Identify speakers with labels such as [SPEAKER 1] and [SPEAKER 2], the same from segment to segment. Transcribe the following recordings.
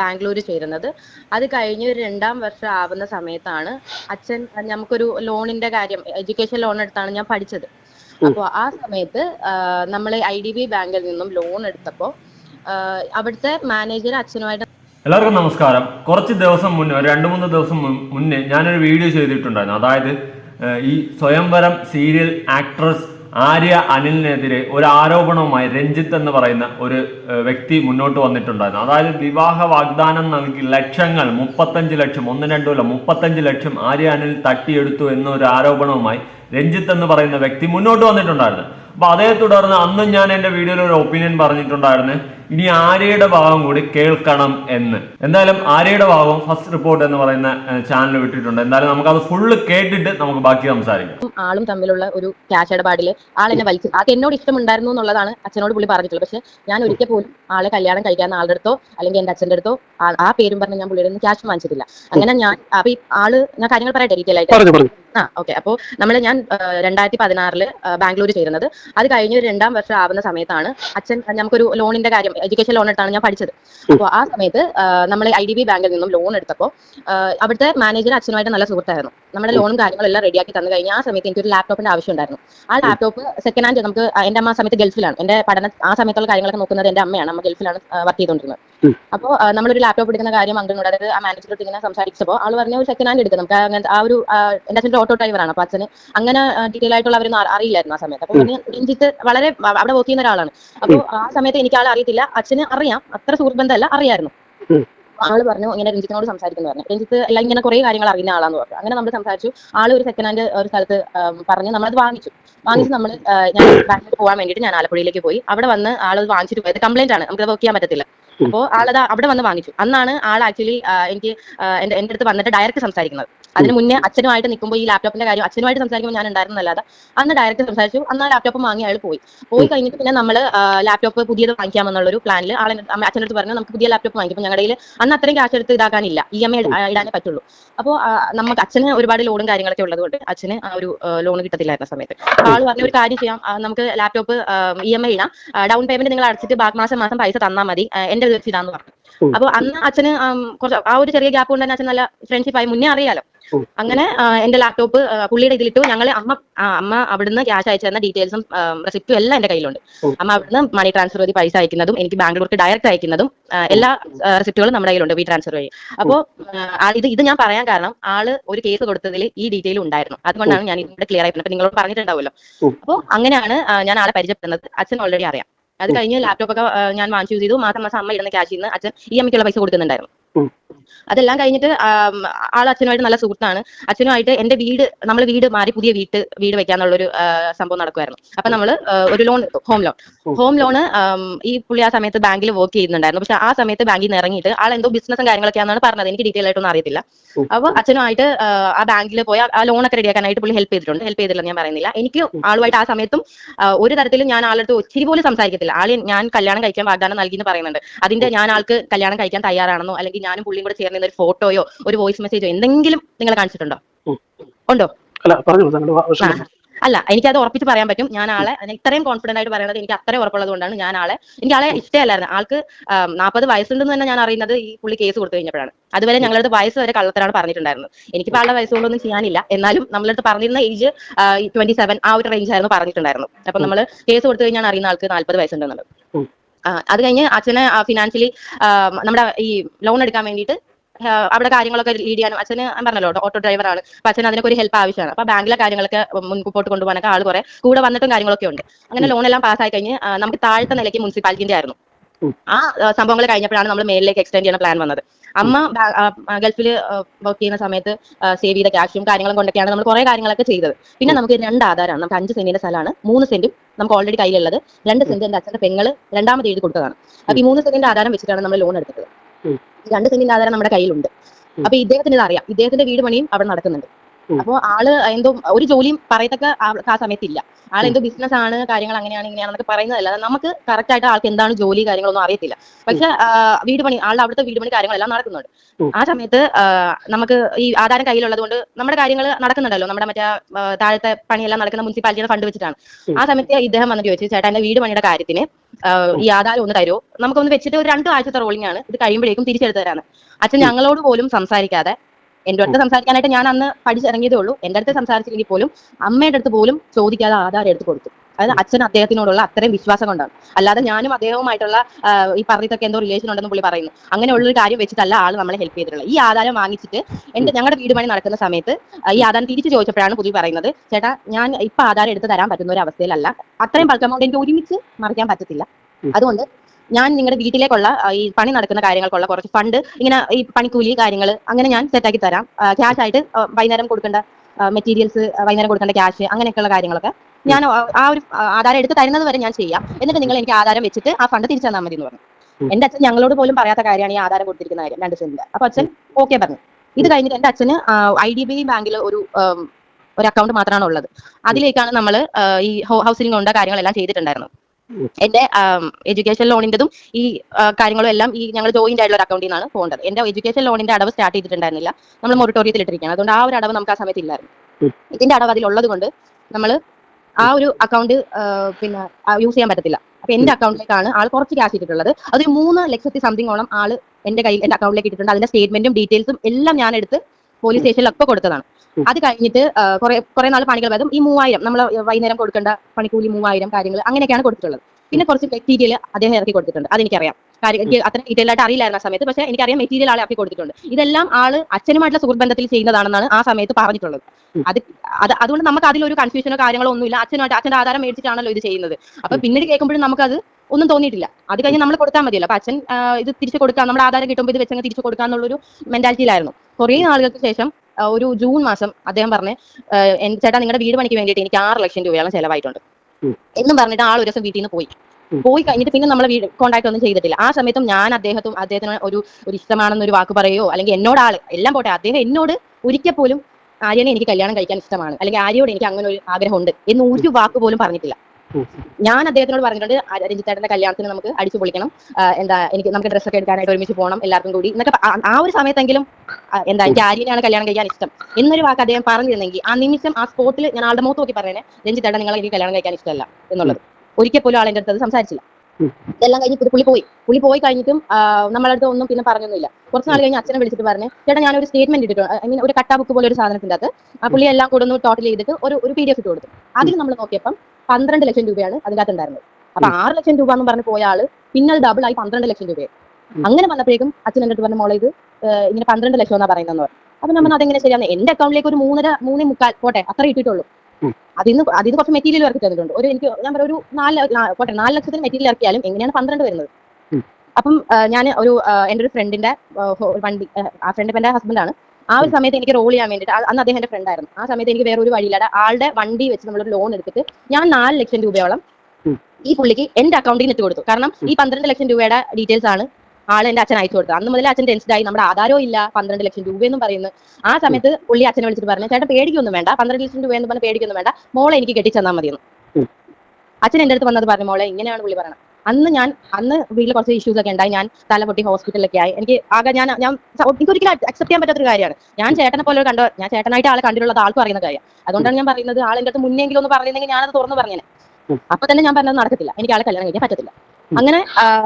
[SPEAKER 1] ബാംഗ്ലൂർ ചേരുന്നത്. അത് കഴിഞ്ഞ് ഒരു രണ്ടാം വർഷം ആവുന്ന സമയത്താണ് അച്ഛൻ നമുക്കൊരു ലോണിന്റെ കാര്യം എഡ്യൂക്കേഷൻ ലോൺ എടുത്താണ് ഞാൻ പഠിച്ചത്. അപ്പോൾ ആ സമയത്ത് നമ്മൾ ഐ ഡി ബി ബാങ്കിൽ നിന്നും ലോൺ എടുത്തപ്പോൾ അവിടുത്തെ മാനേജർ അച്ഛനുമായിട്ട്
[SPEAKER 2] എല്ലാവർക്കും നമസ്കാരം. കുറച്ച് ദിവസം മുന്നേ ഒരു രണ്ട് മൂന്ന് ദിവസം മുന്നേ ഞാനൊരു വീഡിയോ ചെയ്തിട്ടുണ്ടായിരുന്നു. അതായത് ഈ സ്വയംവരം സീരിയൽ ആക്ട്രസ് ആര്യ അനിലിനെതിരെ ഒരു ആരോപണവുമായി രഞ്ജിത്ത് എന്ന് പറയുന്ന ഒരു വ്യക്തി മുന്നോട്ട് വന്നിട്ടുണ്ടായിരുന്നു. അതായത് വിവാഹ വാഗ്ദാനം നൽകി ലക്ഷങ്ങൾ മുപ്പത്തഞ്ച് ലക്ഷം ഒന്ന് രണ്ടുമല്ല മുപ്പത്തഞ്ച് ലക്ഷം ആര്യ അനിൽ തട്ടിയെടുത്തു എന്നൊരു ആരോപണവുമായി രഞ്ജിത്ത് എന്ന് പറയുന്ന വ്യക്തി മുന്നോട്ട് വന്നിട്ടുണ്ടായിരുന്നു. അപ്പൊ അതേ തുടർന്ന് അന്നും ഞാൻ എന്റെ വീഡിയോയിൽ ഒരു ഒപ്പീനിയൻ പറഞ്ഞിട്ടുണ്ടായിരുന്നു. ഇനി ആര്യയുടെ ഭാഗം കൂടി കേൾക്കണം എന്ന്. എന്തായാലും ആര്യയുടെ ഭാഗം ഫസ്റ്റ് റിപ്പോർട്ട് എന്ന് പറയുന്ന ചാനൽ വിട്ടിട്ടുണ്ട്. എന്തായാലും നമുക്ക് അത് ഫുള്ള് കേട്ടിട്ട് നമുക്ക് ബാക്കി സംസാരിക്കാം.
[SPEAKER 1] ആളും തമ്മിലുള്ള ഒരു ക്യാഷ് ഇടപാടിൽ ആൾ എന്നെ വലിച്ചു. അത് എന്നോട് ഇഷ്ടമുണ്ടായിരുന്നു എന്നുള്ളതാണ് അച്ഛനോട് പുള്ളി പറഞ്ഞിട്ടുള്ളത്. പക്ഷെ ഞാൻ ഒരിക്കൽ പോലും ആളെ കല്യാണം കഴിക്കാൻ ആളുടെ അടുത്തോ അല്ലെങ്കിൽ എന്റെ അച്ഛന്റെ അടുത്തോ ആ- പേരും പറഞ്ഞ് ഞാൻ പുള്ളിയുടെ നിന്ന് ക്യാഷ് വാങ്ങിച്ചിട്ടില്ല. അങ്ങനെ ഞാൻ അപ്പൊ ഈ ആൾ ഞാൻ കാര്യങ്ങൾ പറയട്ടെ ഡീറ്റെയിൽ ആയിട്ട്.
[SPEAKER 3] പറഞ്ഞു പറഞ്ഞു.
[SPEAKER 1] ആ ഓക്കെ. അപ്പോൾ നമ്മൾ ഞാൻ രണ്ടായിരത്തി പതിനാറിൽ ബാംഗ്ലൂർ ചേരുന്നത്. അത് കഴിഞ്ഞ് ഒരു രണ്ടാം വർഷം ആവുന്ന സമയത്താണ് അച്ഛൻ നമുക്കൊരു ലോണിന്റെ കാര്യം എഡ്യൂക്കേഷൻ ലോൺ എടുത്താണ് ഞാൻ പഠിച്ചത്. അപ്പോൾ ആ സമയത്ത് നമ്മൾ ഐ ഡി ബി ബാങ്കിൽ നിന്നും ലോൺ എടുത്തപ്പോൾ അവിടുത്തെ മാനേജർ അച്ഛനുമായിട്ട് നല്ല സുഹൃത്തായിരുന്നു. നമ്മുടെ ലോണും കാര്യങ്ങളും എല്ലാം റെഡിയാക്കി തന്നു കഴിഞ്ഞാൽ ആ സമയത്ത് എനിക്കൊരു ലാപ്ടോപ്പിന്റെ ആവശ്യം ഉണ്ടായിരുന്നു ആ ലാപ്ടോപ്പ് സെക്കൻഡ് ഹാൻഡ് നമുക്ക് എന്റെ എന്റെ അമ്മ ആ സമയത്ത് ഗൾഫിലാണ്. എന്റെ പഠന ആ സമയത്തുള്ള കാര്യങ്ങളൊക്കെ നോക്കുന്നത് എന്റെ അമ്മയാണ്. അമ്മ ഗൾഫിലാണ് വർക്ക് ചെയ്തുകൊണ്ടിരുന്നത്. അപ്പോൾ നമ്മളൊരു ലാപ്ടോപ്പ് എടുക്കുന്ന കാര്യം അങ്കിളിനോട് അതായത് ആ മാനേജറോട് ഇങ്ങനെ സംസാരിച്ചപ്പോൾ ആൾ പറഞ്ഞ ഒരു സെക്കൻഡ് ഹാൻഡ് എടുക്കുക നമുക്ക് അങ്ങനത്തെ ആ ഒരു എന്റെ എന്റെ അച്ഛന്റെ ഓട്ടോ ഡ്രൈവറാണ് അപ്പൊ അച്ഛന് അങ്ങനെ ഡീറ്റെയിൽ ആയിട്ടുള്ള അവരൊന്നും അറിയില്ലായിരുന്നു ആ സമയത്ത്. അപ്പൊ പിന്നെ രഞ്ജിത്ത് വളരെ അവിടെ വർക്ക് ചെയ്യുന്ന ഒരാളാണ്. അപ്പോൾ ആ സമയത്ത് എനിക്ക് ആളെ അറിയത്തില്ല. അച്ഛന് അറിയാം. അത്ര സുഹൃത്ത് ബന്ധമല്ല അറിയായിരുന്നു ആൾ പറഞ്ഞു ഇങ്ങനെ രഞ്ജിത്തിനോട് സംസാരിക്കുന്നു പറഞ്ഞു. രഞ്ജിത്ത് എല്ലാം ഇങ്ങനെ കുറെ കാര്യങ്ങൾ അറിയുന്ന ആളാന്ന് പറഞ്ഞു. അങ്ങനെ നമ്മൾ സംസാരിച്ചു. ആൾ ഒരു സെക്കൻഡ് ഹാൻഡ് ഒരു സ്ഥലത്ത് പറഞ്ഞു നമ്മളത് വാങ്ങിച്ചു. വാങ്ങിച്ച് നമ്മൾ ഞാൻ ബാംഗ്ലൂർ പോകാൻ വേണ്ടിയിട്ട് ഞാൻ ആലപ്പുഴയിലേക്ക് പോയി. അവിടെ വന്ന് ആൾ വാങ്ങിച്ചിട്ട് പോയത് കംപ്ലൈന്റ് ആണ്. നമുക്ക് വർക്ക് ചെയ്യാൻ പറ്റത്തില്ല. അപ്പോൾ ആളത് അവിടെ വന്ന് വാങ്ങിച്ചു. അന്നാണ് ആൾ ആക്ച്വലി എനിക്ക് എന്റെ എന്റെ അടുത്ത് വന്നിട്ട് ഡയറക്റ്റ് സംസാരിക്കുന്നത്. അതിന് മുന്നേ അച്ഛനുമായിട്ട് നിൽക്കുമ്പോൾ ഈ ലാപ്ടോപ്പിന്റെ കാര്യം അച്ഛനുമായിട്ട് സംസാരിക്കുമ്പോൾ ഞാൻ ഉണ്ടായിരുന്നല്ലാതെ അന്ന് ഡയറക്റ്റ് സംസാരിച്ചു. അന്ന് ആ ലാപ്ടോപ്പ് വാങ്ങി അയാൾ പോയി. പോയി കഴിഞ്ഞിട്ട് പിന്നെ നമ്മൾ ലാപ്ടോപ്പ് പുതിയത് വാങ്ങിക്കാമെന്നുള്ളൊരു പ്ലാനിൽ ആളെ അച്ഛന്റെ അടുത്ത് പറഞ്ഞു നമുക്ക് പുതിയ ലാപ്ടോപ്പ് വാങ്ങിക്കും. ഞങ്ങളുടെ കയ്യിൽ അന്ന് അത്രയും ക്യാഷ് എടുത്ത് ഇതാക്കാനില്ല. ഇ എം ഐ ഇടാനേ പറ്റുള്ളൂ. അപ്പോൾ നമുക്ക് അച്ഛന് ഒരുപാട് ലോണും കാര്യങ്ങളൊക്കെ ഉള്ളതുകൊണ്ട് അച്ഛന് ആ ഒരു ലോൺ കിട്ടത്തില്ലായിരുന്ന സമയത്ത്. ആൾ പറഞ്ഞ ഒരു കാര്യം ചെയ്യാം. നമുക്ക് ലാപ്ടോപ്പ് ഇ എം ഐ ഇടാം. ഡൗൺ പേയ്മെന്റ് നിങ്ങൾ അടച്ചിട്ട് ബാക്കി മാസം മാസം പൈസ തന്നാൽ മതി. എന്റെ ഇത് വെച്ച് പറഞ്ഞു അപ്പൊ അന്ന് അച്ഛന് കുറച്ച് ആ ഒരു ചെറിയ ഗ്യാപ്പ് കൊണ്ട് തന്നെ അച്ഛൻ നല്ല ഫ്രണ്ട്ഷിപ്പ് ആയി. മുന്നേ അറിയാലോ? അങ്ങനെ എന്റെ ലാപ്ടോപ്പ് പുള്ളിയുടെ ഇതിലിട്ടു. ഞങ്ങൾ അമ്മ അമ്മ അവിടുന്ന് ക്യാഷ് അയച്ചു തന്ന ഡീറ്റെയിൽസും റെസിപ്റ്റും എല്ലാം എന്റെ കയ്യിലുണ്ട്. അമ്മ അവിടുന്ന് മണി ട്രാൻസ്ഫർ വഴി പൈസ അയക്കുന്നതും എനിക്ക് ബാംഗ്ലൂർക്ക് ഡയറക്റ്റ് അയക്കുന്നതും എല്ലാ റെസിപ്റ്റുകളും നമ്മുടെ കയ്യിലുണ്ട് വി ട്രാൻസ്ഫർ വഴി. അപ്പോൾ ഇത് ഇത് ഞാൻ പറയാൻ കാരണം ആൾ ഒരു കേസ് കൊടുത്തതിൽ ഈ ഡീറ്റെയിൽ ഉണ്ടായിരുന്നു. അതുകൊണ്ടാണ് ഞാൻ ഇവിടെ ക്ലിയർ അപ്പൊ നിങ്ങളോട് പറഞ്ഞിട്ടുണ്ടാവുമല്ലോ.
[SPEAKER 3] അപ്പോ
[SPEAKER 1] അപ്പോൾ അങ്ങനെയാണ് ഞാൻ ആളെ പരിചയപ്പെടുന്നത് അച്ഛൻ ഓൾറെഡി അറിയാം. അത് കഴിഞ്ഞ് ലാപ്ടോപ്പ് ഒക്കെ ഞാൻ വാങ്ങിച്ചു യൂസ് ചെയ്തു മാസം മാസം അമ്മ ഇടുന്ന ക്യാഷിൽ നിന്ന് അച്ഛൻ ഇ എം പൈസ കൊടുക്കുന്നുണ്ടായിരുന്നു. അതെല്ലാം കഴിഞ്ഞിട്ട് ആൾ അച്ഛനുമായിട്ട് നല്ല സുഹൃത്താണ്. അച്ഛനുമായിട്ട് എന്റെ വീട് നമ്മൾ വീട് മാറി പുതിയ വീട്ട് വീട് വെക്കാന്നുള്ളൊരു ഒരു സംഭവം നടക്കുമായിരുന്നു അപ്പൊ നമ്മൾ ഒരു loan home loan. Home loan ഈ പുള്ളി ആ സമയത്ത് ബാങ്കിൽ വർക്ക് ചെയ്യുന്നുണ്ടായിരുന്നു പക്ഷെ ആ സമയത്ത് ബാങ്കിൽ നിന്ന് ഇറങ്ങിയിട്ട് ആൾ എന്തോ ബിസിനസ്സും കാര്യങ്ങളൊക്കെയാണെന്നാണ് പറഞ്ഞത്. എനിക്ക് ഡീറ്റെയിൽ ആയിട്ടൊന്നും അറിയത്തില്ല.
[SPEAKER 3] ഉം.
[SPEAKER 1] അപ്പൊ അച്ഛനുമായിട്ട് ആ, ബാങ്കിൽ പോയി ആ ലോൺ ലോണൊക്കെ റെഡിയാക്കാനായിട്ട് പുള്ളി ഹെൽപ്പ് ചെയ്തിട്ടുണ്ട്. ഹെൽപ്പ് ചെയ്തില്ല ഞാൻ പറയുന്നില്ല. എനിക്ക് ആളുമായിട്ട് ആ സമയത്തും ഒരു തരത്തിലും ഞാൻ ആളടുത്ത് ഒത്തിരി പോലും സംസാരിക്കത്തില്ല. ആളെ ഞാൻ കല്യാണം കഴിക്കാൻ വാഗ്ദാനം നൽകി എന്ന് പറയുന്നുണ്ട് അതിന്റെ ഞാൻ ആൾക്ക് കല്യാണം കഴിക്കാൻ തയ്യാറാണെന്നോ അല്ലെങ്കിൽ ഞാനും പുള്ളിയും കൂടെ ചേർന്ന് ഒരു ഫോട്ടോയോ ഒരു വോയിസ് മെസ്സേജോ എന്തെങ്കിലും നിങ്ങൾ കാണിച്ചിട്ടുണ്ടോ? ഉണ്ടോ?
[SPEAKER 3] അല്ല
[SPEAKER 1] എനിക്കത് ഉറപ്പിച്ച് പറയാൻ പറ്റും. ഞാൻ ആളെ ഇത്രയും കോൺഫിഡന്റ് ആയിട്ട് പറയുന്നത് എനിക്ക് അത്രയും ഉറപ്പുള്ളത് കൊണ്ടാണ് ഞാൻ ആളെ എനിക്ക് ആളെ ഇഷ്ടമല്ലായിരുന്നു. ആൾക്ക് നാൽപ്പത് വയസ്സുണ്ടെന്ന് തന്നെ ഞാൻ അറിയുന്നത് ഈ പുള്ളി കേസ് കൊടുത്തു കഴിഞ്ഞപ്പോഴാണ്. അതുവരെ ഞങ്ങളടുത്ത് വയസ്സ് വരെ കള്ളത്തരാണ് പറഞ്ഞിട്ടുണ്ടായിരുന്നത്. എനിക്കിപ്പോൾ ആളുടെ വയസ്സുകൊണ്ടൊന്നും ചെയ്യാനില്ല. എന്നാലും നമ്മളടുത്ത് പറഞ്ഞിരുന്ന ഏജ് ട്വന്റി സെവൻ ആ ഒരു റേഞ്ച് ആയിരുന്നു പറഞ്ഞിട്ടുണ്ടായിരുന്നു അപ്പൊ നമ്മൾ കേസ് കൊടുത്തു കഴിഞ്ഞാൽ അറിയുന്ന ആൾക്ക് നാൽപ്പത് വയസ്സുണ്ടെന്നുള്ളത്. അത് കഴിഞ്ഞ് അച്ഛനെ ഫിനാൻഷ്യലി നമ്മുടെ ഈ ലോൺ എടുക്കാൻ വേണ്ടിയിട്ട് അവിടെ കാര്യങ്ങളൊക്കെ ലീഡ് ചെയ്യാനും അച്ഛന് പറഞ്ഞല്ലോ ഓട്ടോ ഡ്രൈവറാണ് അപ്പൊ അച്ഛന് അതിനൊക്കെ ഒരു ഹെൽപ്പ് ആവശ്യമാണ്. അപ്പൊ ബാങ്കിലെ കാര്യങ്ങളൊക്കെ മുൻപോട്ട് കൊണ്ടുപോകാനൊക്കെ ആൾ കുറെ കൂടെ വന്നിട്ടും കാര്യങ്ങളൊക്കെ ഉണ്ട്. അങ്ങനെ ലോൺ എല്ലാം പാസ്സായി കഴിഞ്ഞ് നമുക്ക് താഴത്തെ നിലയ്ക്ക് മുനിസിപ്പാലിറ്റിന്റെ ആയിരുന്നു. ആ സംഭവങ്ങൾ കഴിഞ്ഞപ്പോഴാണ് നമ്മൾ മേലിലേക്ക് എക്സ്റ്റെൻഡ് ചെയ്യുന്ന പ്ലാൻ വന്നത്. അമ്മ ഗൾഫിൽ വർക്ക് ചെയ്യുന്ന സമയത്ത് സേവ് ചെയ്ത ക്യാഷും കാര്യങ്ങളും കൊണ്ടൊക്കെയാണ് നമ്മൾ കുറെ കാര്യങ്ങളൊക്കെ ചെയ്തത്. പിന്നെ നമുക്ക് രണ്ട് ആധാരമാണ് നമുക്ക് അഞ്ച് സെന്റിന്റെ സ്ഥലമാണ്. മൂന്ന് സെന്റും നമുക്ക് ഓൾറെഡി കയ്യിലുള്ളത്. രണ്ട് സെന്റ് എന്റെ അച്ഛന്റെ പെങ്ങൾ രണ്ടാമത് എഴുതി കൊടുത്തതാണ്. അപ്പൊ ഈ മൂന്ന് സെന്റിന്റെ ആധാരം വെച്ചിട്ടാണ് നമ്മൾ ലോൺ എടുത്തത്. രണ്ട് സെന്റിന്റെ ആധാരം നമ്മുടെ കയ്യിലുണ്ട്. അപ്പൊ ഇദ്ദേഹത്തിന് ഇത് അറിയാം ഇദ്ദേഹത്തിന്റെ വീട് പണിയും അവിടെ നടക്കുന്നുണ്ട്. അപ്പൊ ആൾ എന്തോ ഒരു ജോലിയും പറയത്തക്ക ആ സമയത്തില്ല. ആൾ എന്തോ ബിസിനസ് ആണ് കാര്യങ്ങൾ അങ്ങനെയാണ് ഇങ്ങനെയാണെന്നൊക്കെ പറയുന്നതല്ല. നമുക്ക് കറക്റ്റ് ആയിട്ട് ആൾക്ക് എന്താണ് ജോലി കാര്യങ്ങളൊന്നും അറിയത്തില്ല. പക്ഷെ വീട് പണി ആളുടെ അവിടുത്തെ വീട് പണി കാര്യങ്ങളെല്ലാം നടക്കുന്നുണ്ട്. ആ സമയത്ത് നമുക്ക് ഈ ആധാരം കയ്യിലുള്ളത് കൊണ്ട് നമ്മുടെ കാര്യങ്ങൾ നടക്കുന്നുണ്ടല്ലോ. നമ്മുടെ മറ്റേ താഴത്തെ പണിയെല്ലാം നടക്കുന്ന മുനിസിപ്പാലിറ്റിയുടെ ഫണ്ട് വെച്ചിട്ടാണ്. ആ സമയത്ത് ഇദ്ദേഹം വന്നിട്ട് ചോദിച്ചു ചേട്ടാ എന്റെ വീട് പണിയുടെ കാര്യത്തിന് ഈ ആധാരം ഒന്ന് തരുമോ? നമുക്കൊന്ന് വെച്ചിട്ട് ഒരു രണ്ട് ആഴ്ചത്തെ റോളിംഗ് ആണ്. ഇത് കഴിയുമ്പോഴേക്കും തിരിച്ചെടുത്ത് തരാന്ന്. അച്ഛൻ ഞങ്ങളോട് പോലും സംസാരിക്കാതെ എന്റെ അടുത്ത് സംസാരിക്കാനായിട്ട് ഞാൻ അന്ന് പഠിച്ചിറങ്ങിയതേ ഉള്ളൂ. എന്റെ അടുത്ത് സംസാരിച്ചില്ലെങ്കിൽ പോലും അമ്മയുടെ അടുത്ത് പോലും ചോദിക്കാതെ ആധാരം എടുത്ത് കൊടുത്തു. അതായത് അച്ഛൻ അദ്ദേഹത്തിനോടുള്ള അത്രയും വിശ്വാസം കൊണ്ടാണ്. അല്ലാതെ ഞാനും അദ്ദേഹവുമായിട്ടുള്ള ഈ പറഞ്ഞിട്ടൊക്കെ എന്തോ റിലേഷൻ ഉണ്ടെന്ന് പുള്ളി പറയുന്നു. അങ്ങനെയുള്ള ഒരു കാര്യം വെച്ചിട്ടല്ല ആൾ നമ്മളെ ഹെൽപ്പ് ചെയ്തിട്ടുള്ളത്. ഈ ആധാരം വാങ്ങിച്ചിട്ട് എന്റെ ഞങ്ങളുടെ വീട് പണി നടക്കുന്ന സമയത്ത് ഈ ആധാരം തിരിച്ചു ചോദിച്ചപ്പോഴാണ് പുള്ളി പറയുന്നത് ചേട്ടാ ഞാൻ ഇപ്പൊ ആധാരം എടുത്ത് തരാൻ പറ്റുന്ന ഒരു അവസ്ഥയിലല്ല. അത്രയും ബൾക്ക് എമൗണ്ട് എനിക്ക് ഒരുമിച്ച് മറിക്കാൻ പറ്റത്തില്ല. അതുകൊണ്ട് ഞാൻ നിങ്ങളുടെ വീട്ടിലേക്കുള്ള ഈ പണി നടക്കുന്ന കാര്യങ്ങൾക്കുള്ള കുറച്ച് ഫണ്ട് ഇങ്ങനെ ഈ പണിക്കൂലി കാര്യങ്ങൾ അങ്ങനെ ഞാൻ സെറ്റാക്കി തരാം. ക്യാഷ് ആയിട്ട് വൈകുന്നേരം കൊടുക്കേണ്ട മെറ്റീരിയൽസ് വൈകുന്നേരം കൊടുക്കേണ്ട ക്യാഷ് അങ്ങനെയൊക്കെയുള്ള കാര്യങ്ങളൊക്കെ ഞാൻ ആ- ഒരു ആധാരം എടുത്ത് തരുന്നത് വരെ ഞാൻ ചെയ്യാം. എന്നിട്ട് നിങ്ങൾ എനിക്ക് ആധാരം വെച്ചിട്ട് ആ ഫണ്ട് തിരിച്ചു തന്നാൽ മതി എന്ന് പറഞ്ഞു എന്റെ അച്ഛൻ ഞങ്ങളോട് പോലും പറയാത്ത കാര്യമാണ് ഈ ആധാരം കൊടുത്തിരിക്കുന്ന കാര്യം രണ്ട് സെന്റിന്റെ അപ്പൊ അച്ഛൻ ഓക്കെ പറഞ്ഞു. ഇത് കഴിഞ്ഞിട്ട് എന്റെ അച്ഛന് ഐ ഡി ബി ബാങ്കിൽ ഒരു ഒരു അക്കൗണ്ട് മാത്രമാണ് ഉള്ളത് അതിലേക്കാണ് നമ്മൾ ഈ ഹൗസിംഗ് കൊണ്ട് കാര്യങ്ങളെല്ലാം ചെയ്തിട്ടുണ്ടായിരുന്നത്. എന്റെ എഡ്യൂക്കേഷൻ ലോണിന്റെതും ഈ കാര്യങ്ങളും എല്ലാം ഈ ഞങ്ങൾ ജോയിന്റ് ആയിട്ടുള്ള ഒരു അക്കൗണ്ടിൽ നിന്നാണ് പോകേണ്ടത്. എന്റെ എഡ്യൂക്കേഷൻ ലോണിന്റെ അടവ് സ്റ്റാർട്ട് ചെയ്തിട്ടുണ്ടായിരുന്നില്ല. നമ്മൾ മൊറിട്ടോറിയത്തിൽ ഇട്ടിരിക്കുകയാണ് അതുകൊണ്ട് ആ ഒരു അടവ് നമുക്ക് ആ സമയത്ത് ഇല്ലായിരുന്നു ഇതിന്റെ അടവ് അതിലുള്ളത് കൊണ്ട് നമ്മൾ ആ ഒരു അക്കൗണ്ട് പിന്നെ യൂസ് ചെയ്യാൻ പറ്റത്തില്ല. അപ്പൊ എന്റെ അക്കൗണ്ടിലേക്കാണ് ആൾ കുറച്ച് ക്യാഷ് ഇട്ടിട്ടുള്ളത്. അതൊരു മൂന്ന് ലക്ഷത്തി സംതിങ് ഓളം ആൾ എന്റെ കയ്യിൽ എന്റെ അക്കൗണ്ടിലേക്ക് ഇട്ടിട്ടുണ്ട്. അതിന്റെ സ്റ്റേറ്റ്മെന്റും ഡീറ്റെയിൽസും എല്ലാം ഞാൻ എടുത്ത് പോലീസ് സ്റ്റേഷനിലൊക്കെ കൊടുത്തതാണ്. അത് കഴിഞ്ഞിട്ട് കുറെ കുറെ നാൾ പണികൾ വരും. ഈ മൂവായിരം നമ്മൾ വൈകുന്നേരം കൊടുക്കേണ്ട പണിക്കൂലി മൂവായിരം കാര്യങ്ങൾ അങ്ങനെയൊക്കെയാണ് കൊടുത്തിട്ടുള്ളത്. പിന്നെ കുറച്ച് മെറ്റീരിയൽ അദ്ദേഹം ഇറക്കി കൊടുത്തിട്ടുണ്ട്. അതെനിക്കറിയാം. കാര്യം എനിക്ക് അത്ര ഡീറ്റെയിൽ ആയിട്ട് അറിയില്ലായിരുന്നു ആ സമയത്ത്. പക്ഷേ എനിക്കറിയാം മെറ്റീരിയൽ ആളെ ഇറക്കി കൊടുത്തിട്ടുണ്ട്. ഇതെല്ലാം ആൾ അച്ഛനുമായിട്ടുള്ള സുഹൃത്ത് ബന്ധത്തിൽ ചെയ്യുന്നതാണെന്നാണ് ആ സമയത്ത് പറഞ്ഞിട്ടുള്ളത്. അത് അത് അതുകൊണ്ട് നമുക്ക് അതിലൊരു കൺഫ്യൂഷനോ കാര്യങ്ങളോ ഒന്നുമില്ല. അച്ഛനുമായിട്ട് അച്ഛന്റെ ആധാരം മേടിച്ചിട്ടാണല്ലോ ഇത് ചെയ്യുന്നത്. അപ്പൊ പിന്നീട് കേൾക്കുമ്പോഴും നമുക്കത് ഒന്നും തോന്നിയിട്ടില്ല. അത് കഴിഞ്ഞ് നമ്മൾ കൊടുത്താൽ മതിയല്ലോ. അപ്പൊ അച്ഛൻ ഇത് തിരിച്ചു കൊടുക്കാം. നമ്മുടെ ആധാരം കിട്ടുമ്പോൾ ഇത് വെച്ചങ്ങ് തിരിച്ചു കൊടുക്കാന്നുള്ളൊരു മെന്റാലിറ്റിയിലായിരുന്നു കുറേ നാളുകൾക്ക് ശേഷം ഒരു ജൂൺ മാസം അദ്ദേഹം പറഞ്ഞ് ചേട്ടാ നിങ്ങളുടെ വീട് പണിക്ക് വേണ്ടിയിട്ട് എനിക്ക് ആറ് ലക്ഷം രൂപയോളം ചെലവായിട്ടുണ്ട്. എന്നും പറഞ്ഞിട്ട് ആൾ ഒരു ദിവസം വീട്ടിൽ നിന്ന് പോയി പോയി കഴിഞ്ഞിട്ട് പിന്നെ നമ്മളെ വീട് കോൺടാക്ട് ഒന്നും ചെയ്തിട്ടില്ല. ആ സമയത്തും ഞാൻ അദ്ദേഹത്തും അദ്ദേഹത്തിന് ഒരു ഒരു ഇഷ്ടമാണെന്നൊരു വാക്ക് പറയോ അല്ലെങ്കിൽ എന്നോട് ആൾ എല്ലാം പോട്ടെ അദ്ദേഹം എന്നോട് ഒരിക്കൽ പോലും ആര്യനെ എനിക്ക് കല്യാണം കഴിക്കാൻ ഇഷ്ടമാണ്. അല്ലെങ്കിൽ ആര്യയോട് എനിക്ക് അങ്ങനെ ഒരു ആഗ്രഹമുണ്ട് എന്ന് ഒരു വാക്ക് പോലും പറഞ്ഞിട്ടില്ല. ഞാൻ അദ്ദേഹത്തിനോട് പറഞ്ഞിട്ടുണ്ട് രഞ്ജിത്തേട്ടന്റെ കല്യാണത്തിന് നമുക്ക് അടിച്ചു പൊളിക്കണം. എന്താ എനിക്ക് നമുക്ക് ഡ്രസ്സ് ഒക്കെ എടുക്കാനായിട്ട് ഒരുമിച്ച് പോകണം എല്ലാവർക്കും കൂടി. എന്നൊക്കെ ആ- ഒരു സമയത്തെങ്കിലും എന്താ എനിക്ക് ആര്യനെയാണ് കല്യാണം കഴിക്കാൻ ഇഷ്ടം. എന്നൊരു വാക്ക് അദ്ദേഹം പറഞ്ഞിരുന്നെങ്കിൽ ആ നിമിഷം ആ സ്പോട്ടിൽ ഞാൻ ആളുടെ മുഖത്ത് നോക്കി പറഞ്ഞേ രഞ്ജിത്തേട്ടൻ നിങ്ങളെ എനിക്ക് കല്യാണം കഴിക്കാൻ ഇഷ്ടമല്ല എന്നുള്ളത്. ഒരിക്കൽ പോലും ആളെന്റെ അടുത്ത് സംസാരിച്ചില്ല. ഇതെല്ലാം കഴിഞ്ഞ് ഇത് പുള്ളി പോയി. പുള്ളി പോയി കഴിഞ്ഞിട്ടും ആ, നമ്മളെ അടുത്ത് ഒന്നും പിന്നെ പറഞ്ഞൊന്നുമില്ല. കുറച്ച് നാൾ കഴിഞ്ഞ് അച്ഛനെ വിളിച്ചിട്ട് പറഞ്ഞു ചേട്ടാ ഞാൻ ഒരു സ്റ്റേറ്റ്മെന്റ് ഇട്ടിട്ടുണ്ട് ഐ മീൻ ഒരു കട്ടാ ബുക്ക് പോലെ ഒരു സാധനത്തിന്റെ അകത്ത് ആ പുള്ളി എല്ലാം കൂടെ ഒന്ന് ടോട്ടൽ ചെയ്തിട്ട് ഒരു ഒരു പി ഡി എഫ് ഇട്ട് കൊടുത്തു. അതിൽ നമ്മൾ നോക്കിയപ്പം പന്ത്രണ്ട് ലക്ഷം രൂപയാണ് അതിനകത്ത് ഉണ്ടായിരുന്നത് അപ്പൊ ആറ് ലക്ഷം രൂപ എന്ന് പറഞ്ഞ് പോയ ആൾ പിന്നെ ഡബിൾ ആയി പന്ത്രണ്ട് ലക്ഷം രൂപയായി. അങ്ങനെ വന്നപ്പോഴേക്കും അച്ഛൻ എന്റെ അടുത്ത് പറഞ്ഞ മോളെ ഇത് ഇങ്ങനെ പന്ത്രണ്ട് ലക്ഷം എന്നാ പറയുന്നത് അപ്പൊ നമ്മൾ അതെങ്ങനെ ശരിയാണ് എന്റെ അക്കൗണ്ടിലേക്ക് ഒരു മൂന്നര മൂന്നേ മുക്കാൽ പോട്ടെ അത്ര ഇട്ടിട്ടുള്ളൂ.
[SPEAKER 3] ഉം.
[SPEAKER 1] അതിന്ന് അതിന് കുറച്ച് മെറ്റീരിയൽ ഇറക്കി തന്നിട്ടുണ്ട്. ഒരു എനിക്ക് ഞാൻ പറയാം ഒരു നാല് പോട്ടെ നാല് ലക്ഷത്തിന് മെറ്റീരിയൽ ഇറക്കിയാലും എങ്ങനെയാണ് പന്ത്രണ്ട് വരുന്നത്? അപ്പം ഞാൻ ഒരു എന്റെ എന്റെ ഒരു ഫ്രണ്ടിന്റെ വണ്ടി ആ, ആ ഫ്രണ്ട് എന്റെ ഹസ്ബൻഡാണ് ആ ഒരു സമയത്ത് എനിക്ക് റോൾ ചെയ്യാൻ വേണ്ടിയിട്ട് അന്ന് അദ്ദേഹം എന്റെ ഫ്രണ്ട് ആയിരുന്നു. ആ സമയത്ത് എനിക്ക് വേറെ ഒരു വഴിയില്ലാതെ ആളുടെ വണ്ടി വെച്ച് നമ്മൾ ലോൺ എടുത്തിട്ട് ഞാൻ നാല് ലക്ഷം രൂപയോളം ഈ പുള്ളിക്ക് എന്റെ അക്കൗണ്ടിൽ നിന്ന് ഇട്ട് കൊടുത്തു. കാരണം ഈ പന്ത്രണ്ട് ലക്ഷം രൂപയുടെ ഡീറ്റെയിൽസ് ആണ് ആൾ എന്റെ അച്ഛൻ അയച്ചു കൊടുത്തത്. അന്ന് മുതൽ അച്ഛൻ ടെൻസ്ഡ് ആയി നമ്മുടെ ആധാരോ ഇല്ല പന്ത്രണ്ട് ലക്ഷം രൂപയെന്നും പറയുന്നു. ആ സമയത്ത് പുള്ളി അച്ഛനെ വിളിച്ചിട്ട് പറഞ്ഞു ചേട്ടാ പേടിക്കൊന്നും വേണ്ട. പന്ത്രണ്ട് ലക്ഷം രൂപ എന്ന് പറഞ്ഞാൽ പേടിക്കൊന്നും വേണ്ട. മോളെ എനിക്ക് കെട്ടിച്ചെന്നാൽ മതിയെന്ന്. അച്ഛൻ എന്റെ അടുത്ത് വന്നത് പറഞ്ഞു മോളെ ഇങ്ങനെയാണ് പുള്ളി പറയുന്നത് അന്ന് ഞാൻ അന്ന് വീട്ടിൽ കുറച്ച് ഇഷ്യൂസ് ഒക്കെ ഉണ്ടായി. ഞാൻ തലപൊട്ടി ഹോസ്പിറ്റലിലൊക്കെ ആയി. എനിക്ക് ആകെ ഞാൻ ഞാൻ എനിക്ക് ഒരിക്കലും അക്സെപ്റ്റ് ചെയ്യാൻ പറ്റാത്തൊരു കാര്യമാണ്. ഞാൻ ചേട്ടനെ പോലെ കണ്ടോ ഞാൻ ചേട്ടനായിട്ട് ആളെ കണ്ടിട്ടുള്ളത് ആൾക്കും അറിയുന്ന കാര്യം. അതുകൊണ്ടാണ് ഞാൻ പറയുന്നത് എന്റെ അടുത്ത് മുന്നെങ്കിലും ഒന്ന് പറഞ്ഞിരുന്നെങ്കിൽ ഞാനത് തുറന്നു പറഞ്ഞേനെ. അപ്പൊ തന്നെ ഞാൻ പറഞ്ഞത് നടക്കത്തില്ല. എനിക്ക് ആളെ കല്യാണം കഴിക്കാൻ പറ്റത്തില്ല. അങ്ങനെ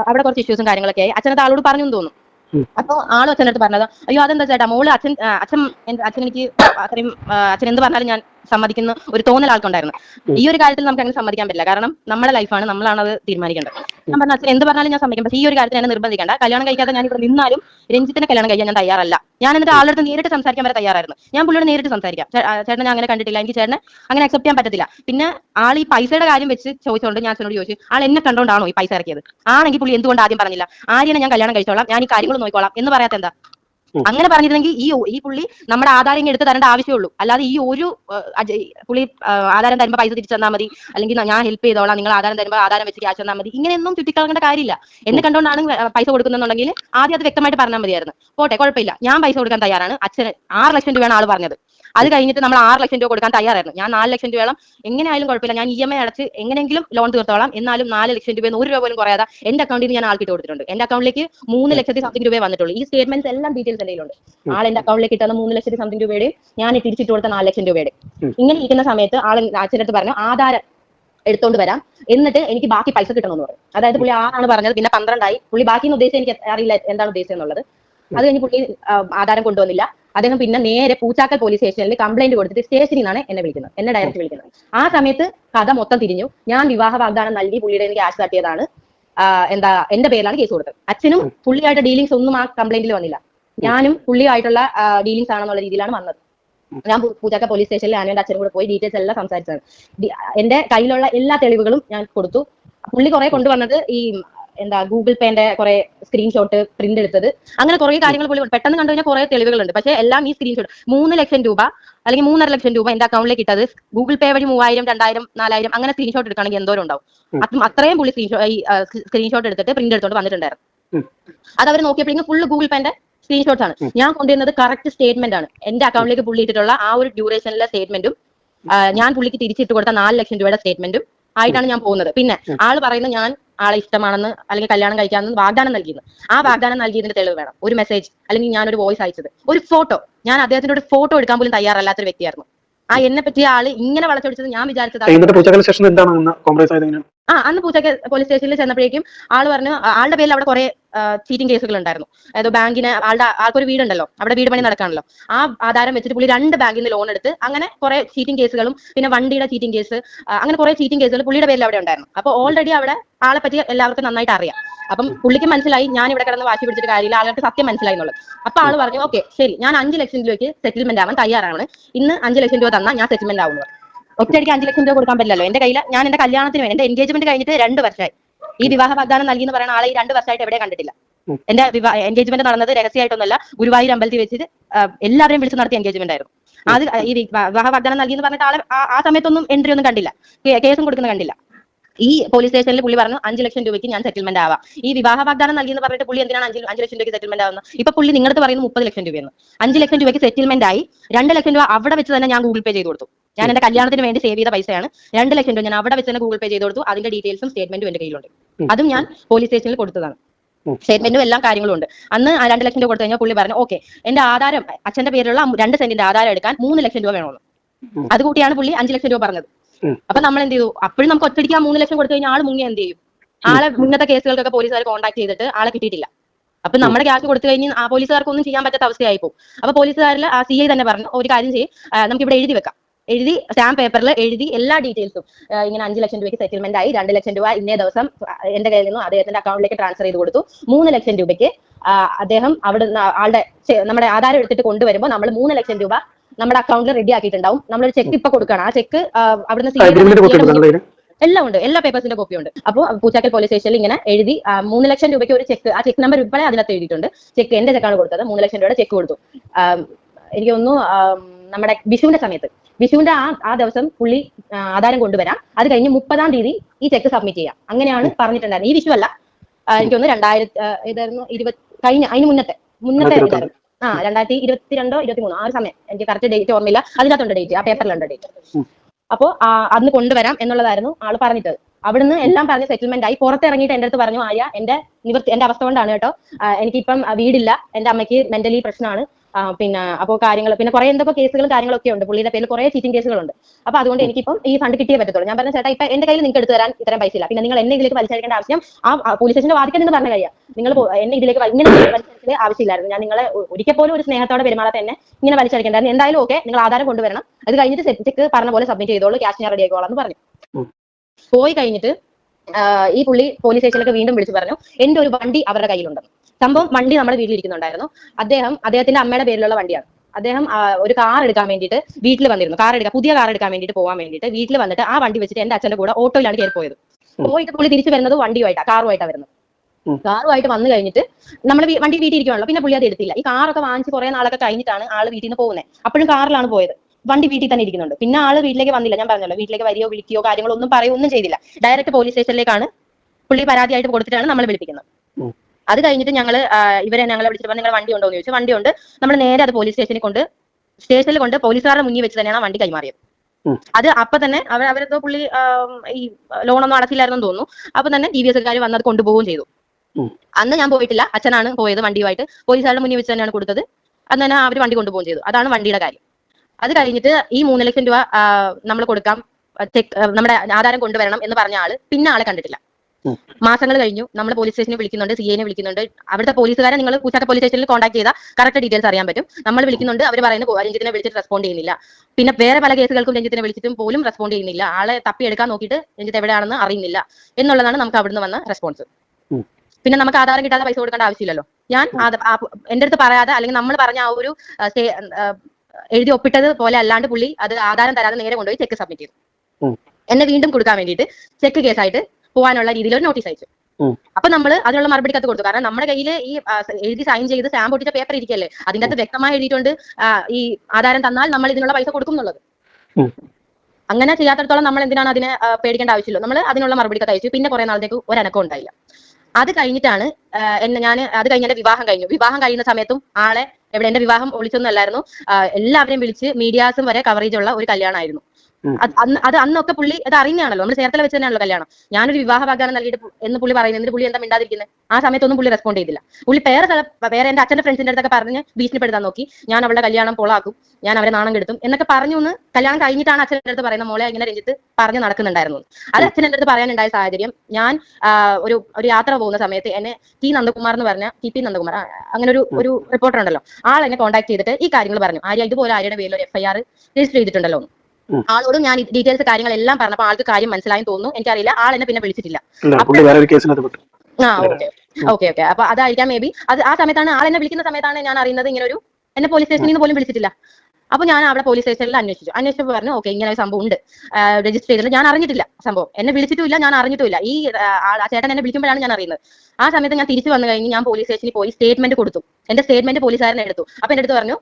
[SPEAKER 1] അവിടെ കുറച്ച് ഇഷ്യൂസും കാര്യങ്ങളൊക്കെ ആയി. അച്ഛനത് ആളോട് പറഞ്ഞു തോന്നുന്നു.
[SPEAKER 3] ഉം.
[SPEAKER 1] അപ്പൊ ആളും അച്ഛന്റെ അടുത്ത് പറഞ്ഞത് അയ്യോ അതെന്താ ചേട്ടാ? മോൾ അച്ഛൻ അച്ഛൻ അച്ഛൻ എനിക്ക് അത്രയും അച്ഛൻ എന്ത് പറഞ്ഞാലും ഞാൻ സമ്മതിക്കുന്ന. ഒരു തോന്നൽ ആൾക്കുണ്ടായിരുന്നു. ഈ ഒരു കാര്യത്തിൽ നമുക്ക് അങ്ങനെ സമ്മതിക്കാൻ പറ്റില്ല. കാരണം നമ്മുടെ ലൈഫാണ് നമ്മളാണ് അത് തീരുമാനിക്കേണ്ടത്. ഞാൻ പറഞ്ഞ എന്ത് പറഞ്ഞാലും ഞാൻ സമ്മതിക്കും. പക്ഷേ ഈ ഒരു കാര്യത്തിൽ എന്നെ നിർബന്ധിക്കേണ്ട. കല്യാണം കഴിക്കാതെ ഞാൻ ഇവിടെ നിന്നാലും രഞ്ജിത്തിനെ കല്യാണം കഴിക്കാൻ ഞാൻ തയ്യാറല്ല. ഞാൻ എന്നിട്ട് ആളുടെ നേരിട്ട് സംസാരിക്കാൻ വരെ തയ്യാറായിരുന്നു. ഞാൻ പുള്ളിയോട് നേരിട്ട് സംസാരിക്കാം. ചേട്ടൻ ഞാൻ അങ്ങനെ കണ്ടിട്ടില്ല. എനിക്ക് ചേട്ടനെ അങ്ങനെ അക്സെപ്റ്റ് ചെയ്യാൻ പറ്റത്തില്ല. പിന്നെ ആൾ ഈ പൈസയുടെ കാര്യം വെച്ച് ചോദിച്ചോണ്ട് ഞാൻ അച്ഛനോട് ചോദിച്ചു ആൾ എന്നെ കണ്ടോണ്ടാണോ ഈ പൈസ ഇറക്കിയത്? ആണെങ്കിൽ പുള്ളി എന്തുകൊണ്ട് ആദ്യം പറഞ്ഞില്ല? ആര്യനെ ഞാൻ കല്യാണം കഴിച്ചോളാം. ഞാൻ ഈ കാര്യങ്ങൾ നോക്കിക്കോളാം. എന്ന് പറയാത്ത എന്താ. അങ്ങനെ പറഞ്ഞിരുന്നെങ്കിൽ ഈ ഈ പുള്ളി നമ്മുടെ ആധാരം എടുത്ത് തരേണ്ട ആവശ്യമുള്ളൂ. അല്ലാതെ ഈ ഒരു പുള്ളി ആധാരം തരുമ്പോൾ പൈസ തിരിച്ചു തന്നാൽ മതി. അല്ലെങ്കിൽ ഞാൻ ഹെൽപ്പ് ചെയ്തോളാം. നിങ്ങൾ ആധാരം തരുമ്പോൾ ആധാരം വെച്ച് ക്യാഷ് തന്നാൽ മതി. ഇങ്ങനെയൊന്നും ചുറ്റിക്കളങ്ങേണ്ട കാര്യമില്ല. എന്നെ കണ്ടോണ്ടാണ് പൈസ കൊടുക്കുന്നുണ്ടെങ്കിൽ ആദ്യം അത് വ്യക്തമായിട്ട് പറഞ്ഞാൽ മതിയായിരുന്നു. പോട്ടെ കുഴപ്പമില്ല. ഞാൻ പൈസ കൊടുക്കാൻ തയ്യാറാണ്. അച്ഛൻ ആറ് ലക്ഷം രൂപയാണ് ആൾ പറഞ്ഞത്. അത് കഴിഞ്ഞിട്ട് നമ്മൾ ആറ് ലക്ഷം രൂപ കൊടുക്കാൻ തയ്യാറായിരുന്നു. ഞാൻ നാല് ലക്ഷം രൂപയോളം എങ്ങനെയായാലും കുഴപ്പമില്ല. ഞാൻ ഇ എം ഐ അടച്ച് എങ്ങനെയെങ്കിലും ലോൺ തീർത്തോളാം. എന്നാലും നാല് ലക്ഷം രൂപ നൂറ് രൂപ പോലും കുറയാതെ എന്റെ അക്കൗണ്ടിൽ നിന്ന് ഞാൻ ആൾക്കിട്ട് കൊടുത്തിട്ടുണ്ട്. എന്റെ അക്കൗണ്ടിലേക്ക് മൂന്ന് ലക്ഷത്തി സംതിങ് രൂപയെ വന്നിട്ടുള്ളൂ. ഈ സ്റ്റേറ്റ്മെന്റ്സ് എല്ലാം ഡീറ്റെയിൽസ് എന്റെ ഉണ്ട് ആൾ എന്റെ അക്കൗണ്ടിലേക്ക് കിട്ടുന്ന മൂന്ന് ലക്ഷത്തി സംതിങ് രൂപയുടെയും ഞാൻ തിരിച്ചിട്ട് കൊടുത്ത നാല് ലക്ഷം രൂപയുടെ. ഇങ്ങനെ ഇരിക്കുന്ന സമയത്ത് ആൾ അച്ഛന്റെ അടുത്ത് പറഞ്ഞു ആധാരം എടുത്തോണ്ട് വരാം. എന്നിട്ട് എനിക്ക് ബാക്കി പൈസ കിട്ടണം എന്ന് പറഞ്ഞു. അതായത് പുള്ളി ആറാണ് പറഞ്ഞത് പിന്നെ പന്ത്രണ്ടായി. പുള്ളി ബാക്കി ഉദ്ദേശിച്ചത് എനിക്ക് അറിയില്ല എന്താണ് ഉദ്ദേശിച്ചത് എന്നുള്ളത് അത് കഴിഞ്ഞ് പുള്ളി ആധാരം കൊണ്ടുവന്നില്ല. അദ്ദേഹം പിന്നെ നേരെ പൂച്ചാക്കൽ പോലീസ് സ്റ്റേഷനിൽ കംപ്ലൈന്റ് കൊടുത്തിട്ട് സ്റ്റേഷനിൽ നിന്നാണ് എന്നെ വിളിക്കുന്നത്. എന്നെ ഡയറക്റ്റ് വിളിക്കുന്നത്. ആ സമയത്ത് കഥ മൊത്തം തിരിഞ്ഞു. ഞാൻ വിവാഹ വാഗ്ദാനം നൽകി പുള്ളിയുടെ എനിക്ക് ക്യാഷ് തട്ടിയതാണ്. എന്താ എന്റെ പേരിലാണ് കേസ് കൊടുത്തത്. അച്ഛനും പുള്ളിയായിട്ട് ഡീലിങ്സ് ഒന്നും ആ കംപ്ലൈന്റിൽ വന്നില്ല. ഞാനും പുള്ളിയായിട്ടുള്ള ഡീലിങ്സ് ആണെന്നുള്ള രീതിയിലാണ് വന്നത്. ഞാൻ പൂജാക്ക പൂച്ചാക്ക പോലീസ് സ്റ്റേഷനിൽ ഞാനും എന്റെ അച്ഛനും കൂടെ പോയി ഡീറ്റെയിൽസ് എല്ലാം സംസാരിച്ചതാണ്. ഡി- എന്റെ കയ്യിലുള്ള എല്ലാ തെളിവുകളും ഞാൻ കൊടുത്തു. പുള്ളി കുറെ കൊണ്ടുവന്നത് ഈ എന്താ ഗൂഗിൾ പേന്റെ കുറെ സ്ക്രീൻഷോട്ട് പ്രിന്റ് എടുത്തത്. അങ്ങനെ കുറെ കാര്യങ്ങൾ പുള്ളി പെട്ടെന്ന് കണ്ടു കഴിഞ്ഞാൽ കുറെ തെളിവുകളുണ്ട്. പക്ഷേ എല്ലാം ഈ സ്ക്രീൻഷോട്ട് മൂന്ന് ലക്ഷം രൂപ അല്ലെങ്കിൽ മൂന്നര ലക്ഷം രൂപ എന്റെ അക്കൗണ്ടിലേക്ക് ഇട്ടത് ഗൂഗിൾ പേ വഴി മൂവായിരം രണ്ടായിരം നാലായിരം അങ്ങനെ സ്ക്രീൻഷോട്ട് എടുക്കുകയാണെങ്കിൽ എന്തോരം ഉണ്ടാവും. അത്രയും പുള്ളി സ്ക്രീൻഷോട്ട് ഈ സ്ക്രീൻഷോട്ട് എടുത്തിട്ട് പ്രിന്റ് എടുത്തോണ്ട് വന്നിട്ടുണ്ടായിരുന്നു. അത് അവർ നോക്കിയപ്പോഴേക്കും ഫുള്ള് ഗൂഗിൾ പേന്റെ സ്ക്രീൻഷോട്ട്സ് ആണ്. ഞാൻ കൊണ്ടുവരുന്നത് കറക്റ്റ് സ്റ്റേറ്റ്മെന്റ് ആണ്. എന്റെ അക്കൗണ്ടിലേക്ക് പുള്ളി ഇട്ടിട്ടുള്ള ആ ഒരു ഡ്യൂറേഷനിലെ സ്റ്റേറ്റ്മെന്റും ഞാൻ പുള്ളിക്ക് തിരിച്ചിട്ട് കൊടുത്ത നാല് ലക്ഷം രൂപയുടെ സ്റ്റേറ്റ്മെന്റും ആയിട്ടാണ് ഞാൻ പോകുന്നത്. പിന്നെ ആൾ പറയുന്നത് ഞാൻ ആളെ ഇഷ്ടമാണെന്ന് അല്ലെങ്കിൽ കല്യാണം കഴിക്കാമെന്ന് വാഗ്ദാനം നൽകിയിരുന്നു. ആ വാഗ്ദാനം നൽകിയതിന്റെ തെളിവ് വേണം. ഒരു മെസ്സേജ് അല്ലെങ്കിൽ ഞാൻ ഒരു വോയിസ് അയച്ചത്. ഒരു ഫോട്ടോ ഞാൻ അദ്ദേഹത്തിന്റെ ഒരു ഫോട്ടോ എടുക്കാൻ പോലും തയ്യാറല്ലാത്തൊരു വ്യക്തിയായിരുന്നു. ആ എന്നെ പറ്റിയ ആൾ ഇങ്ങനെ വളച്ചൊടിച്ചത് ഞാൻ വിചാരിച്ചത്.
[SPEAKER 3] എന്നിട്ട് പൂച്ചക്കൽ സ്റ്റേഷൻ എന്താണ് അന്ന് കോംപ്രമൈസ് ആയത് എങ്ങനെയാണ്
[SPEAKER 1] ആ അന്ന് പൂച്ചക്ക പോലീസ് സ്റ്റേഷനിൽ ചെന്നപ്പോഴേക്കും ആൾ പറഞ്ഞു ആളുടെ പേരിൽ അവിടെ കുറെ ചീറ്റിംഗ് കേസുകൾ ഉണ്ടായിരുന്നു അതായത് ബാങ്കിന് ആളുടെ ആൾക്കൊരു വീടുണ്ടല്ലോ അവിടെ വീട് പണി നടക്കാണല്ലോ. ആ ആധാരം വെച്ചിട്ട് പുള്ളി രണ്ട് ബാങ്കിൽ നിന്ന് ലോൺ എടുത്ത് അങ്ങനെ കുറെ ചീറ്റിംഗ് കേസുകളും പിന്നെ വണ്ടിയുടെ ചീറ്റിംഗ് കേസ് അങ്ങനെ കുറെ ചീറ്റിംഗ് കേസുകൾ പുള്ളിയുടെ പേരിൽ അവിടെ ഉണ്ടായിരുന്നു. അപ്പൊ ഓൾറെഡി അവിടെ ആളെ പറ്റി എല്ലാവർക്കും നന്നായിട്ട് അറിയാം. അപ്പം പുള്ളിക്ക് മനസ്സിലായി ഞാൻ ഇവിടെ കിടന്ന് വാശി പിടിച്ചിട്ട് കാര്യമില്ല ആളുകൾക്ക് സത്യം മനസ്സിലായി എന്നുള്ളത്. അപ്പൊ ആൾ പറഞ്ഞു ഓക്കെ ശരി ഞാൻ അഞ്ച് ലക്ഷം രൂപയ്ക്ക് സെറ്റിൽമെന്റ് ആവാൻ തയ്യാറാണ്. ഇന്ന് അഞ്ച് ലക്ഷം രൂപ തന്നാൽ ഞാൻ സെറ്റിൽമെന്റ് ആവുന്നു ഒറ്റയടിക്ക് അഞ്ച് ലക്ഷം രൂപ കൊടുക്കാൻ പറ്റില്ലല്ലോ. എന്റെ കയ്യിൽ ഞാൻ എന്റെ കല്യാണത്തിന് വേണ്ടി എന്റെ എൻഗേജ്മെന്റ് കഴിഞ്ഞിട്ട് രണ്ട് വർഷമായി. ഈ വിവാഹ വാഗ്ദാനം നൽകി എന്ന് പറയുന്ന ആളെ ഈ രണ്ട് വർഷമായിട്ട് എവിടെ കണ്ടിട്ടില്ല. എന്റെ എൻഗേജ്മെന്റ് നടന്നത് രഹസ്യമായിട്ടൊന്നുമല്ല ഗുരുവായൂർ അമ്പലത്തിൽ വെച്ചിട്ട് എല്ലാവരെയും വിളിച്ച് നടത്തിയ എൻഗേജ്മെന്റ് ആയിരുന്നു. അത് ഈ വിവാഹ വാഗ്ദാനം നൽകി എന്ന് പറഞ്ഞിട്ട് ആളെ ആ സമയത്തൊന്നും എൻട്രി ഒന്നും കണ്ടില്ല. കേസും കൊടുക്കുന്ന കണ്ടില്ല. ഈ പോലീസ് സ്റ്റേഷനിൽ പുള്ളി പറഞ്ഞു അഞ്ച് ലക്ഷം രൂപയ്ക്ക് ഞാൻ സെറ്റിൽമെന്റ് ആവാം. ഈ വിവാഹ വാഗ്ദാനം നൽകി എന്ന് പറഞ്ഞിട്ട് പുള്ളി എന്തിനാണ് അഞ്ച് അഞ്ച് ലക്ഷം രൂപയ്ക്ക് സെറ്റിൽമെന്റ് ആവുന്നത്? ഇപ്പൊ പുള്ളി നിങ്ങളുടെ പറയുന്നത് മുപ്പത് ലക്ഷം രൂപയെന്ന്. അഞ്ച് ലക്ഷം രൂപയ്ക്ക് സെറ്റിൽമെന്റ് ആയി രണ്ട് ലക്ഷം രൂപ അവിടെ വെച്ച് തന്നെ ഞാൻ ഗൂഗിൾ പേ ചെയ്ത് കൊടുത്തു. ഞാൻ എന്റെ കല്യാണത്തിന് വേണ്ടി സേവ് ചെയ്ത പൈസയാണ്. രണ്ട് ലക്ഷം രൂപ ഞാൻ അവിടെ വെച്ച് തന്നെ ഗൂഗിൾ പേ ചെയ്ത് കൊടുത്തു. അതിന്റെ ഡീറ്റെയിൽസും സ്റ്റേറ്റ്മെന്റും എന്റെ കയ്യിലുണ്ട്. അതും ഞാൻ പോലീസ് സ്റ്റേഷനിൽ കൊടുത്തതാണ്. സ്റ്റേറ്റ്മെന്റും എല്ലാം കാര്യങ്ങളും ഉണ്ട്. അന്ന് ആ രണ്ട് ലക്ഷം രൂപ കൊടുത്തു കഴിഞ്ഞാൽ പുള്ളി പറഞ്ഞു ഓക്കെ എന്റെ ആധാരം അച്ഛന്റെ പേരിലുള്ള രണ്ട് സെന്റിന്റെ ആധാരം എടുക്കാൻ മൂന്ന് ലക്ഷം രൂപ വേണമെന്ന്
[SPEAKER 3] അതുകൂട്ടിയാണ്
[SPEAKER 1] അത് കൂട്ടിയാണ് പുള്ളി അഞ്ച് ലക്ഷം രൂപ പറഞ്ഞത്. അപ്പൊ നമ്മൾ എന്ത് ചെയ്തു? അപ്പോഴും നമുക്ക് ഒറ്റടിക്ക് ആ മൂന്ന് ലക്ഷം കൊടുത്തു കഴിഞ്ഞാൽ ആൾ മുങ്ങി എന്ത് ചെയ്യും? ആളെ മുന്നത്തെ കേസുകൾക്കൊക്കെ പോലീസുകാർ കോൺടാക്ട് ചെയ്തിട്ട് ആളെ കിട്ടിയിട്ടില്ല. അപ്പൊ നമ്മുടെ ക്യാഷ് കൊടുത്തു കഴിഞ്ഞ് ആ പോലീസുകാർക്ക് ഒന്നും ചെയ്യാൻ പറ്റാത്ത അവസ്ഥയായി പോകും അപ്പൊ പോലീസുകാരിൽ ആ സി ഐ തന്നെ പറഞ്ഞു ഒരു കാര്യം ചെയ്യും നമുക്ക് ഇവിടെ എഴുതി വെക്കാം. എഴുതി സ്റ്റാമ്പ് പേപ്പറിൽ എഴുതി എല്ലാ ഡീറ്റെയിൽസും ഇങ്ങനെ അഞ്ച് ലക്ഷം രൂപയ്ക്ക് സെറ്റിൽമെന്റ് ആയി രണ്ട് ലക്ഷം രൂപ ഇന്നേ ദിവസം എന്റെ കയ്യിൽ നിന്നും അദ്ദേഹത്തിന്റെ അക്കൗണ്ടിലേക്ക് ട്രാൻസ്ഫർ ചെയ്ത് കൊടുത്തു. മൂന്ന് ലക്ഷം രൂപയ്ക്ക് അദ്ദേഹം അവിടെ ആളുടെ നമ്മുടെ ആധാരം എടുത്തിട്ട് കൊണ്ടുവരുമ്പോൾ നമ്മൾ മൂന്ന് ലക്ഷം രൂപ നമ്മുടെ അക്കൗണ്ടിൽ റെഡി ആക്കിയിട്ടുണ്ടാവും. നമ്മളൊരു ചെക്ക് ഇപ്പൊ കൊടുക്കണം. ആ ചെക്ക് അവിടുന്ന് എല്ലാം ഉണ്ട്. എല്ലാ പേപ്പേഴ്സിന്റെ കോപ്പി ഉണ്ട്. അപ്പോൾ പൂച്ചാക്കൽ പോലീസ് സ്റ്റേഷനിൽ ഇങ്ങനെ എഴുതി മൂന്ന് ലക്ഷം രൂപയ്ക്ക് ഒരു ചെക്ക് ആ ചെക്ക് നമ്പർ ഇപ്പോഴേ അതിനകത്ത് എഴുതിയിട്ടുണ്ട്. ചെക്ക് എന്റെ ചെക്കാണ് കൊടുത്തത്. മൂന്ന് ലക്ഷം രൂപയുടെ ചെക്ക് കൊടുത്തു. എനിക്ക് തോന്നുന്നു നമ്മുടെ വിഷുവിന്റെ സമയത്ത്. വിഷുവിന്റെ ആ ആ ദിവസം പുള്ളി ആധാരം കൊണ്ടുവരാം. അത് കഴിഞ്ഞ് മുപ്പതാം തീയതി ഈ ചെക്ക് സബ്മിറ്റ് ചെയ്യാം. അങ്ങനെയാണ് പറഞ്ഞിട്ടുണ്ടായിരുന്നത്. ഈ വിഷു അല്ല. എനിക്ക് തോന്നുന്നു രണ്ടായിരത്തി ഇതായിരുന്നു ഇരുപത്തി കഴിഞ്ഞ അതിന് മുന്നത്തെ മുന്നത്തെ ആ രണ്ടായിരത്തി ഇരുപത്തിരണ്ടോ ഇരുപത്തി മൂന്നോ ആ ഒരു സമയം. എനിക്ക് കറക്റ്റ് ഡേറ്റ് ഓർമ്മയില്ല. അതിനകത്തുണ്ട് ഡേറ്റ് ആ പേപ്പറിലുണ്ട് ഡേറ്റ്
[SPEAKER 3] അപ്പോൾ
[SPEAKER 1] അപ്പോ ആ, അന്ന് കൊണ്ടുവരാം എന്നുള്ളതായിരുന്നു ആൾ പറഞ്ഞിട്ട് അവിടുന്ന് എല്ലാം പറഞ്ഞ് സെറ്റിൽമെന്റ് ആയി. പുറത്തിറങ്ങിയിട്ട് എന്റെ അടുത്ത് പറഞ്ഞു ആര്യ എന്റെ നിവൃത്തി എന്റെ അവസ്ഥ കൊണ്ടാണ് കേട്ടോ. എനിക്കിപ്പം വീടില്ല. എന്റെ അമ്മയ്ക്ക് മെന്റലി പ്രശ്നമാണ്. പിന്നെ അപ്പോ കാര്യങ്ങൾ പിന്നെ കുറെ എന്തൊക്കെ കേസുകളും കാര്യങ്ങളൊക്കെ ഉണ്ട്. പുള്ളിയുടെ പേരിൽ കുറെ ചീറ്റിംഗ് കേസുകളുണ്ട് അപ്പൊ അതുകൊണ്ട് എനിക്കിപ്പം ഈ ഫണ്ട് കിട്ടിയേ പറ്റത്തുള്ളൂ. ഞാൻ പറഞ്ഞ ചേട്ടാ ഇപ്പൊ എന്റെ കയ്യിൽ നിങ്ങൾക്ക് എടുത്തു തരാൻ ഇത്രയും പൈസ ഇല്ല. പിന്നെ നിങ്ങൾ എന്നെ ഇതിലേക്ക് വലിച്ചടിക്കേണ്ട ആവശ്യം ആ പോലീസ് സ്റ്റേഷന്റെ വാദിക്കാൻ നിന്ന് പറഞ്ഞ കഴിയാം നിങ്ങൾ എന്നെ ഇതിലേക്ക് ഇങ്ങനെ വലിച്ചടിക്കേണ്ട ആവശ്യമില്ലായിരുന്നു. ഞാൻ നിങ്ങളെ ഒരിക്കൽ പോലും ഒരു സ്നേഹത്തോടെ പെരുമാറാത്ത എന്നെ ഇങ്ങനെ വലിച്ചടിക്കേണ്ടായിരുന്നു എന്തായാലും ഓക്കെ നിങ്ങൾ ആധാരം കൊണ്ടുവരണം. അത് കഴിഞ്ഞിട്ട് ചെക്ക് പറഞ്ഞ പോലെ സബ്മിറ്റ് ചെയ്തോളൂ. ക്യാഷ് ഞാൻ റെഡി ആയിക്കോളാം എന്ന് പറഞ്ഞു. പോയി കഴിഞ്ഞിട്ട് ഈ പുള്ളി പോലീസ് സ്റ്റേഷനിലൊക്കെ വീണ്ടും വിളിച്ചു പറഞ്ഞു എന്റെ ഒരു വണ്ടി അവരുടെ കയ്യിലുണ്ട്. സംഭവം വണ്ടി നമ്മുടെ വീട്ടിലിരിക്കുന്നുണ്ടായിരുന്നു. അദ്ദേഹം അദ്ദേഹത്തിന്റെ അമ്മയുടെ പേരിലുള്ള വണ്ടിയാണ്. അദ്ദേഹം ഒരു കാർ എടുക്കാൻ വേണ്ടിയിട്ട് വീട്ടിൽ വന്നിരുന്നു. കാർ എടുക്കാൻ പുതിയ കാർ എടുക്കാൻ വേണ്ടിയിട്ട് പോകാൻ വേണ്ടിയിട്ട് വീട്ടിൽ വന്നിട്ട് ആ വണ്ടി വെച്ചിട്ട് എന്റെ അച്ഛന്റെ കൂടെ ഓട്ടോയിലാണ് കയറി പോയത് പോയിട്ട് പുള്ളി തിരിച്ചു വരുന്നത് വണ്ടിയുമായിട്ടാണ് കാറുമായിട്ടാണ് വരുന്നത്. കാറുമായിട്ട് വന്നു കഴിഞ്ഞിട്ട് നമ്മൾ വണ്ടി വീട്ടിൽ ഇരിക്കുവാണല്ലോ പിന്നെ പുള്ളി അത് എടുത്തില്ല. ഈ കാറൊക്കെ വാങ്ങിച്ച് കുറെ നാളൊക്കെ കഴിഞ്ഞിട്ടാണ് ആൾ വീട്ടിൽ നിന്ന് പോകുന്നത്. അപ്പോഴും കാറിലാണ് പോയത്. വണ്ടി വീട്ടിൽ തന്നെ ഇരിക്കുന്നുണ്ട്. പിന്നെ ആൾ വീട്ടിലേക്ക് വന്നില്ല. ഞാൻ പറഞ്ഞല്ലോ വീട്ടിലേക്ക് വരികയോ വിളിക്കുകയോ കാര്യങ്ങളോ ഒന്നും പറയുകയോ ഒന്നും ചെയ്തില്ല. ഡയറക്റ്റ് പോലീസ് സ്റ്റേഷനിലേക്കാണ് പുള്ളി പരാതിയായിട്ട് കൊടുത്തിട്ടാണ് നമ്മൾ വിളിപ്പിക്കുന്നത്. അത് കഴിഞ്ഞിട്ട് ഞങ്ങൾ ഇവരെ ഞങ്ങളെ വിളിച്ചപ്പോൾ നിങ്ങൾ വണ്ടി ഉണ്ടോ? എന്ന് ചോദിച്ചു. വണ്ടി ഉണ്ട്. നമ്മൾ നേരെ അത് പോലീസ് സ്റ്റേഷനിൽ കൊണ്ട് സ്റ്റേഷനിൽ കൊണ്ട് പോലീസുകാരുടെ മുന്നിൽ വെച്ച് തന്നെയാണ് വണ്ടി കൈമാറിയത്. അത് അപ്പൊ തന്നെ അവർ അവരെന്തോ പുള്ളി ഈ ഈ ലോണൊന്നും അടച്ചില്ലായിരുന്നു തോന്നുന്നു. അപ്പൊ തന്നെ ടി വി എസ്കാർ വന്നത് കൊണ്ടുപോവുകയും ചെയ്തു. അന്ന് ഞാൻ പോയിട്ടില്ല. അച്ഛനാണ് പോയത് വണ്ടിയുമായിട്ട്. പോലീസുകാരുടെ മുന്നിൽ വെച്ച് തന്നെയാണ് കൊടുത്തത്. അന്ന് തന്നെ അവർ വണ്ടി കൊണ്ടുപോവുകയും ചെയ്തു. അതാണ് വണ്ടിയുടെ കാര്യം. അത് കഴിഞ്ഞിട്ട് ഈ മൂന്ന് ലക്ഷം രൂപ നമ്മൾ കൊടുക്കാം. ചെക്ക് നമ്മുടെ ആധാരം കൊണ്ടുവരണം എന്ന് പറഞ്ഞ ആൾ പിന്നെ ആളെ കണ്ടിട്ടില്ല. മാസങ്ങൾ കഴിഞ്ഞു. നമ്മൾ പോലീസ് സ്റ്റേഷനിൽ വിളിക്കുന്നുണ്ട് സി എനെ വിളിക്കുന്നുണ്ട്. അവിടുത്തെ പോലീസുകാരെ നിങ്ങൾ കൂച്ചാക്ക പോലീസ് സ്റ്റേഷനിൽ കോൺടാക്ട് ചെയ്താൽ കറക്റ്റ് ഡീറ്റെയിൽസ് അറിയാൻ പറ്റും. നമ്മൾ വിളിക്കുന്നുണ്ട് അവർ പറയുന്നത് "ഓ, രഞ്ജിത്തിനെ വിളിച്ചിട്ട് റെസ്പോണ്ട് ചെയ്യുന്നില്ല. പിന്നെ വേറെ പല കേസുകൾക്കും രഞ്ജിത്തിനെ വിളിച്ചിട്ടും പോലും റെസ്പോണ്ട് ചെയ്യുന്നില്ല. ആളെ തപ്പി എടുക്കാൻ നോക്കിയിട്ട് രഞ്ജിത്ത് എവിടെയാണെന്ന് അറിയുന്നില്ല. എന്നുള്ളതാണ് നമുക്ക് അവിടുന്ന് വന്ന റെസ്പോൺസ് പിന്നെ നമുക്ക് ആധാരം കിട്ടാതെ പൈസ കൊടുക്കേണ്ട ആവശ്യമില്ലല്ലോ. ഞാൻ എന്റെ അടുത്ത് പറയാതെ അല്ലെങ്കിൽ നമ്മൾ പറഞ്ഞ ആ ഒരു എഴുതി ഒപ്പിട്ടത് പോലെ അല്ലാണ്ട് പുള്ളി അത് ആധാരം തരാതെ നേരെ കൊണ്ടുപോയി ചെക്ക് സബ്മിറ്റ് ചെയ്തു. എന്നെ വീണ്ടും കൊടുക്കാൻ വേണ്ടിയിട്ട് ചെക്ക് കേസായിട്ട് പോകാനുള്ള രീതിയിൽ ഒരു നോട്ടീസ് അയച്ചു. അപ്പൊ നമ്മൾ അതിനുള്ള മറുപടി കത്ത് കൊടുത്തു. കാരണം നമ്മുടെ കയ്യിൽ ഈ എഴുതി സൈൻ ചെയ്ത് സ്റ്റാമ്പ് ഒട്ടിച്ച പേപ്പർ ഇരിക്കല്ലേ അതിന്റെ അകത്ത് വ്യക്തമായി എഴുതിയിട്ടുണ്ട് ഈ ആധാരം തന്നാൽ നമ്മൾ ഇതിനുള്ള പൈസ കൊടുക്കും എന്നുള്ളത്. അങ്ങനെ ചെയ്യാത്തടത്തോളം നമ്മൾ എന്തിനാണ് അതിനെ പേടിക്കേണ്ട ആവശ്യമില്ല. നമ്മൾ അതിനുള്ള മറുപടി കത്ത് അയച്ചു. പിന്നെ കുറെ നാളത്തേക്ക് ഒരു അനക്കം ഉണ്ടായില്ല. അത് കഴിഞ്ഞിട്ടാണ് എന്നെ ഞാൻ അത് കഴിഞ്ഞ എന്റെ വിവാഹം കഴിഞ്ഞു വിവാഹം കഴിയുന്ന സമയത്തും ആളെ എവിടെ എന്റെ വിവാഹം ഒളിച്ചൊന്നും അല്ലായിരുന്നു എല്ലാവരെയും വിളിച്ച് മീഡിയാസും വരെ കവറേജ് ഉള്ള ഒരു കല്യാണമായിരുന്നു. അത് അന്ന് അത് അന്നൊക്കെ പുള്ളി അത് അറിഞ്ഞാണല്ലോ നമ്മൾ ചേർത്തല വെച്ച് തന്നെയാണല്ലോ കല്യാണം. ഞാനൊരു വിവാഹ വാഗ്ദാനം നൽകിയിട്ട് എന്ന് പുള്ളി പറയുന്നത്. എന്നിട്ട് പുള്ളി എന്താ മിണ്ടാതിരിക്കുന്നത് ആ സമയത്തൊന്നും പുള്ളി റെസ്പോണ്ട് ചെയ്തില്ല. പുള്ളി വേറെ വേറെ എന്റെ അച്ഛന്റെ ഫ്രണ്ട്സിന്റെ അടുത്തൊക്കെ പറഞ്ഞ് ഭീഷണിപ്പെടുത്താൻ നോക്കി. ഞാൻ അവളുടെ കല്യാണം പോളാക്കും. ഞാൻ അവരെ നാണം കെടുത്തും എന്നൊക്കെ പറഞ്ഞു ഒന്ന് കല്യാണം കഴിഞ്ഞിട്ടാണ് അച്ഛന്റെ അടുത്ത് പറയുന്ന മോളെ ഇങ്ങനെ രഞ്ജിത്ത് പറഞ്ഞു നടക്കുന്നുണ്ടായിരുന്നു അത് അച്ഛന്റെ അടുത്ത് പറയാനുണ്ടായ സാഹചര്യം ഞാൻ ഒരു ഒരു യാത്ര പോകുന്ന സമയത്ത് എന്നെ ടി നന്ദകുമാർ എന്ന് പറഞ്ഞ ടി പി നന്ദകുമാർ അങ്ങനെ ഒരു ഒരു റിപ്പോർട്ടർ ഉണ്ടല്ലോ. ആൾ എന്നെ കോൺടാക്ട് ചെയ്തിട്ട് ഈ കാര്യങ്ങൾ പറഞ്ഞു. ആര്യ ഇതുപോലെ ആര്യയുടെ പേരിൽ ഒരു എഫ്ഐആർ രജിസ്റ്റർ ചെയ്തിട്ടുണ്ടല്ലോ. ആളോടും ഞാൻ ഡീറ്റെയിൽസ് കാര്യങ്ങളെല്ലാം പറഞ്ഞപ്പോൾ ആൾക്ക് കാര്യം മനസ്സിലായെന്ന് തോന്നുന്നു. എനിക്കറിയില്ല. ആൾ എന്നെ പിന്നെ വിളിച്ചിട്ടില്ല. ആ ഓക്കെ. Okay okay. അപ്പൊ അതായിരിക്കാം മേ ബി അത് ആ സമയത്താണ് ആൾ എന്നെ വിളിക്കുന്ന സമയത്താണ് ഞാൻ അറിയുന്നത് ഇങ്ങനെ ഒരു എന്നെ പോലീസ് സ്റ്റേഷനിൽ നിന്ന് പോലും വിളിച്ചിട്ടില്ല. അപ്പൊ ഞാൻ അവിടെ പോലീസ് സ്റ്റേഷനിൽ അന്വേഷിച്ചു. അന്വേഷിച്ചപ്പോൾ പറഞ്ഞു ഓക്കെ ഇങ്ങനെ ഒരു സംഭവം ഉണ്ട്. രജിസ്റ്റർ ചെയ്തിട്ട് ഞാൻ അറിഞ്ഞിട്ടില്ല സംഭവം. എന്നെ വിളിച്ചിട്ടില്ല ഞാൻ അറിഞ്ഞിട്ടില്ല ഈ ആ, ചേട്ടൻ എന്നെ വിളിക്കുമ്പോഴാണ് ഞാൻ അറിയുന്നത്. ആ സമയത്ത് ഞാൻ തിരിച്ചു വന്നു കഴിഞ്ഞ് ഞാൻ പോലീസ് സ്റ്റേഷനിൽ പോയി സ്റ്റേറ്റ്മെന്റ് കൊടുത്തു. എന്റെ സ്റ്റേറ്റ്മെന്റ് പോലീസുകാരനെ എടുത്തു. അപ്പൊ എന്റെ അടുത്ത് പറഞ്ഞു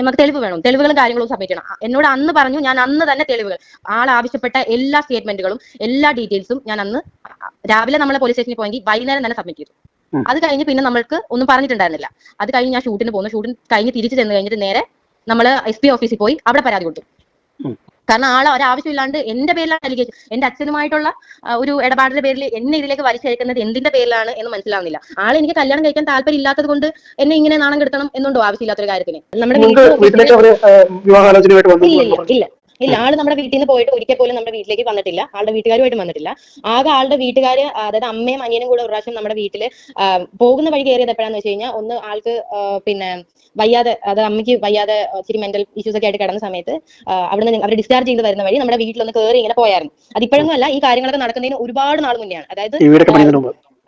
[SPEAKER 1] നമുക്ക് തെളിവ് വേണം. തെളിവുകളും കാര്യങ്ങളും സബ്മിറ്റ് ചെയ്യണം എന്നോട് അന്ന് പറഞ്ഞു ഞാൻ അന്ന് തന്നെ തെളിവുകൾ. ആൾ ആവശ്യപ്പെട്ട എല്ലാ സ്റ്റേറ്റ്മെന്റുകളും എല്ലാ ഡീറ്റെയിൽസും ഞാൻ അന്ന് രാവിലെ നമ്മളെ പോലീസ് സ്റ്റേഷനിൽ പോയെങ്കിൽ വൈകുന്നേരം തന്നെ സബ്മിറ്റ് ചെയ്തു. അത് കഴിഞ്ഞ് പിന്നെ നമ്മൾക്ക് ഒന്നും പറഞ്ഞിട്ടുണ്ടായിരുന്നില്ല. അത് കഴിഞ്ഞ് ഞാൻ ഷൂട്ടിന് പോകുന്നു ഷൂട്ടിന് കഴിഞ്ഞ് തിരിച്ചു ചെന്ന് കഴിഞ്ഞിട്ട് നേരെ നമ്മൾ എസ് പി ഓഫീസിൽ പോയി അവിടെ പരാതി കൊടുത്തു. കാരണം ആൾ ഒരാവശ്യമില്ലാണ്ട് എന്റെ പേരിലാണ് അലിഗേഷൻ. എന്റെ അച്ഛനുമായിട്ടുള്ള ഒരു ഇടപാടിന്റെ പേരിൽ എന്നെ ഇതിലേക്ക് വലിച്ചയക്കുന്നത് എന്തിന്റെ പേരിലാണ് എന്ന് മനസ്സിലാവുന്നില്ല. ആൾ എനിക്ക് കല്യാണം കഴിക്കാൻ താല്പര്യം ഇല്ലാത്തത് കൊണ്ട് എന്നെ ഇങ്ങനെ നാണം കെടുത്തണം എന്നുണ്ടോ ആവശ്യമില്ലാത്തൊരു കാര്യത്തിന്? നമ്മുടെ ഇല്ല ഇല്ല. ഇല്ല ആൾ നമ്മുടെ വീട്ടിൽ നിന്ന് പോയിട്ട് ഒരിക്കൽ പോലും നമ്മുടെ വീട്ടിലേക്ക് വന്നിട്ടില്ല. ആളുടെ വീട്ടുകാരുമായിട്ട് വന്നിട്ടില്ല. ആകെ ആളുടെ വീട്ടുകാര് അതായത് അമ്മയും അനിയനും കൂടെ ഒരു പ്രാവശ്യം നമ്മുടെ വീട്ടിൽ പോകുന്ന വഴി കയറിയത് എപ്പോഴാന്ന് വെച്ച് കഴിഞ്ഞാൽ ഒന്ന് ആൾക്ക് പിന്നെ വയ്യാതെ അത് അമ്മയ്ക്ക് വയ്യാതെ ഇച്ചിരി മെന്റൽ ഇഷ്യൂസ് ഒക്കെ ആയിട്ട് കിടന്ന സമയത്ത് അവിടുന്ന് അവർ ഡിസ്ചാർജ് ചെയ്ത് വരുന്ന വഴി നമ്മുടെ വീട്ടിലൊന്ന് കയറി ഇങ്ങനെ പോയായിരുന്നു. അത് ഇപ്പോഴൊന്നും അല്ല ഈ കാര്യങ്ങളൊക്കെ നടക്കുന്നതിന് ഒരുപാട് നാൾ മുന്നെയാണ്. അതായത്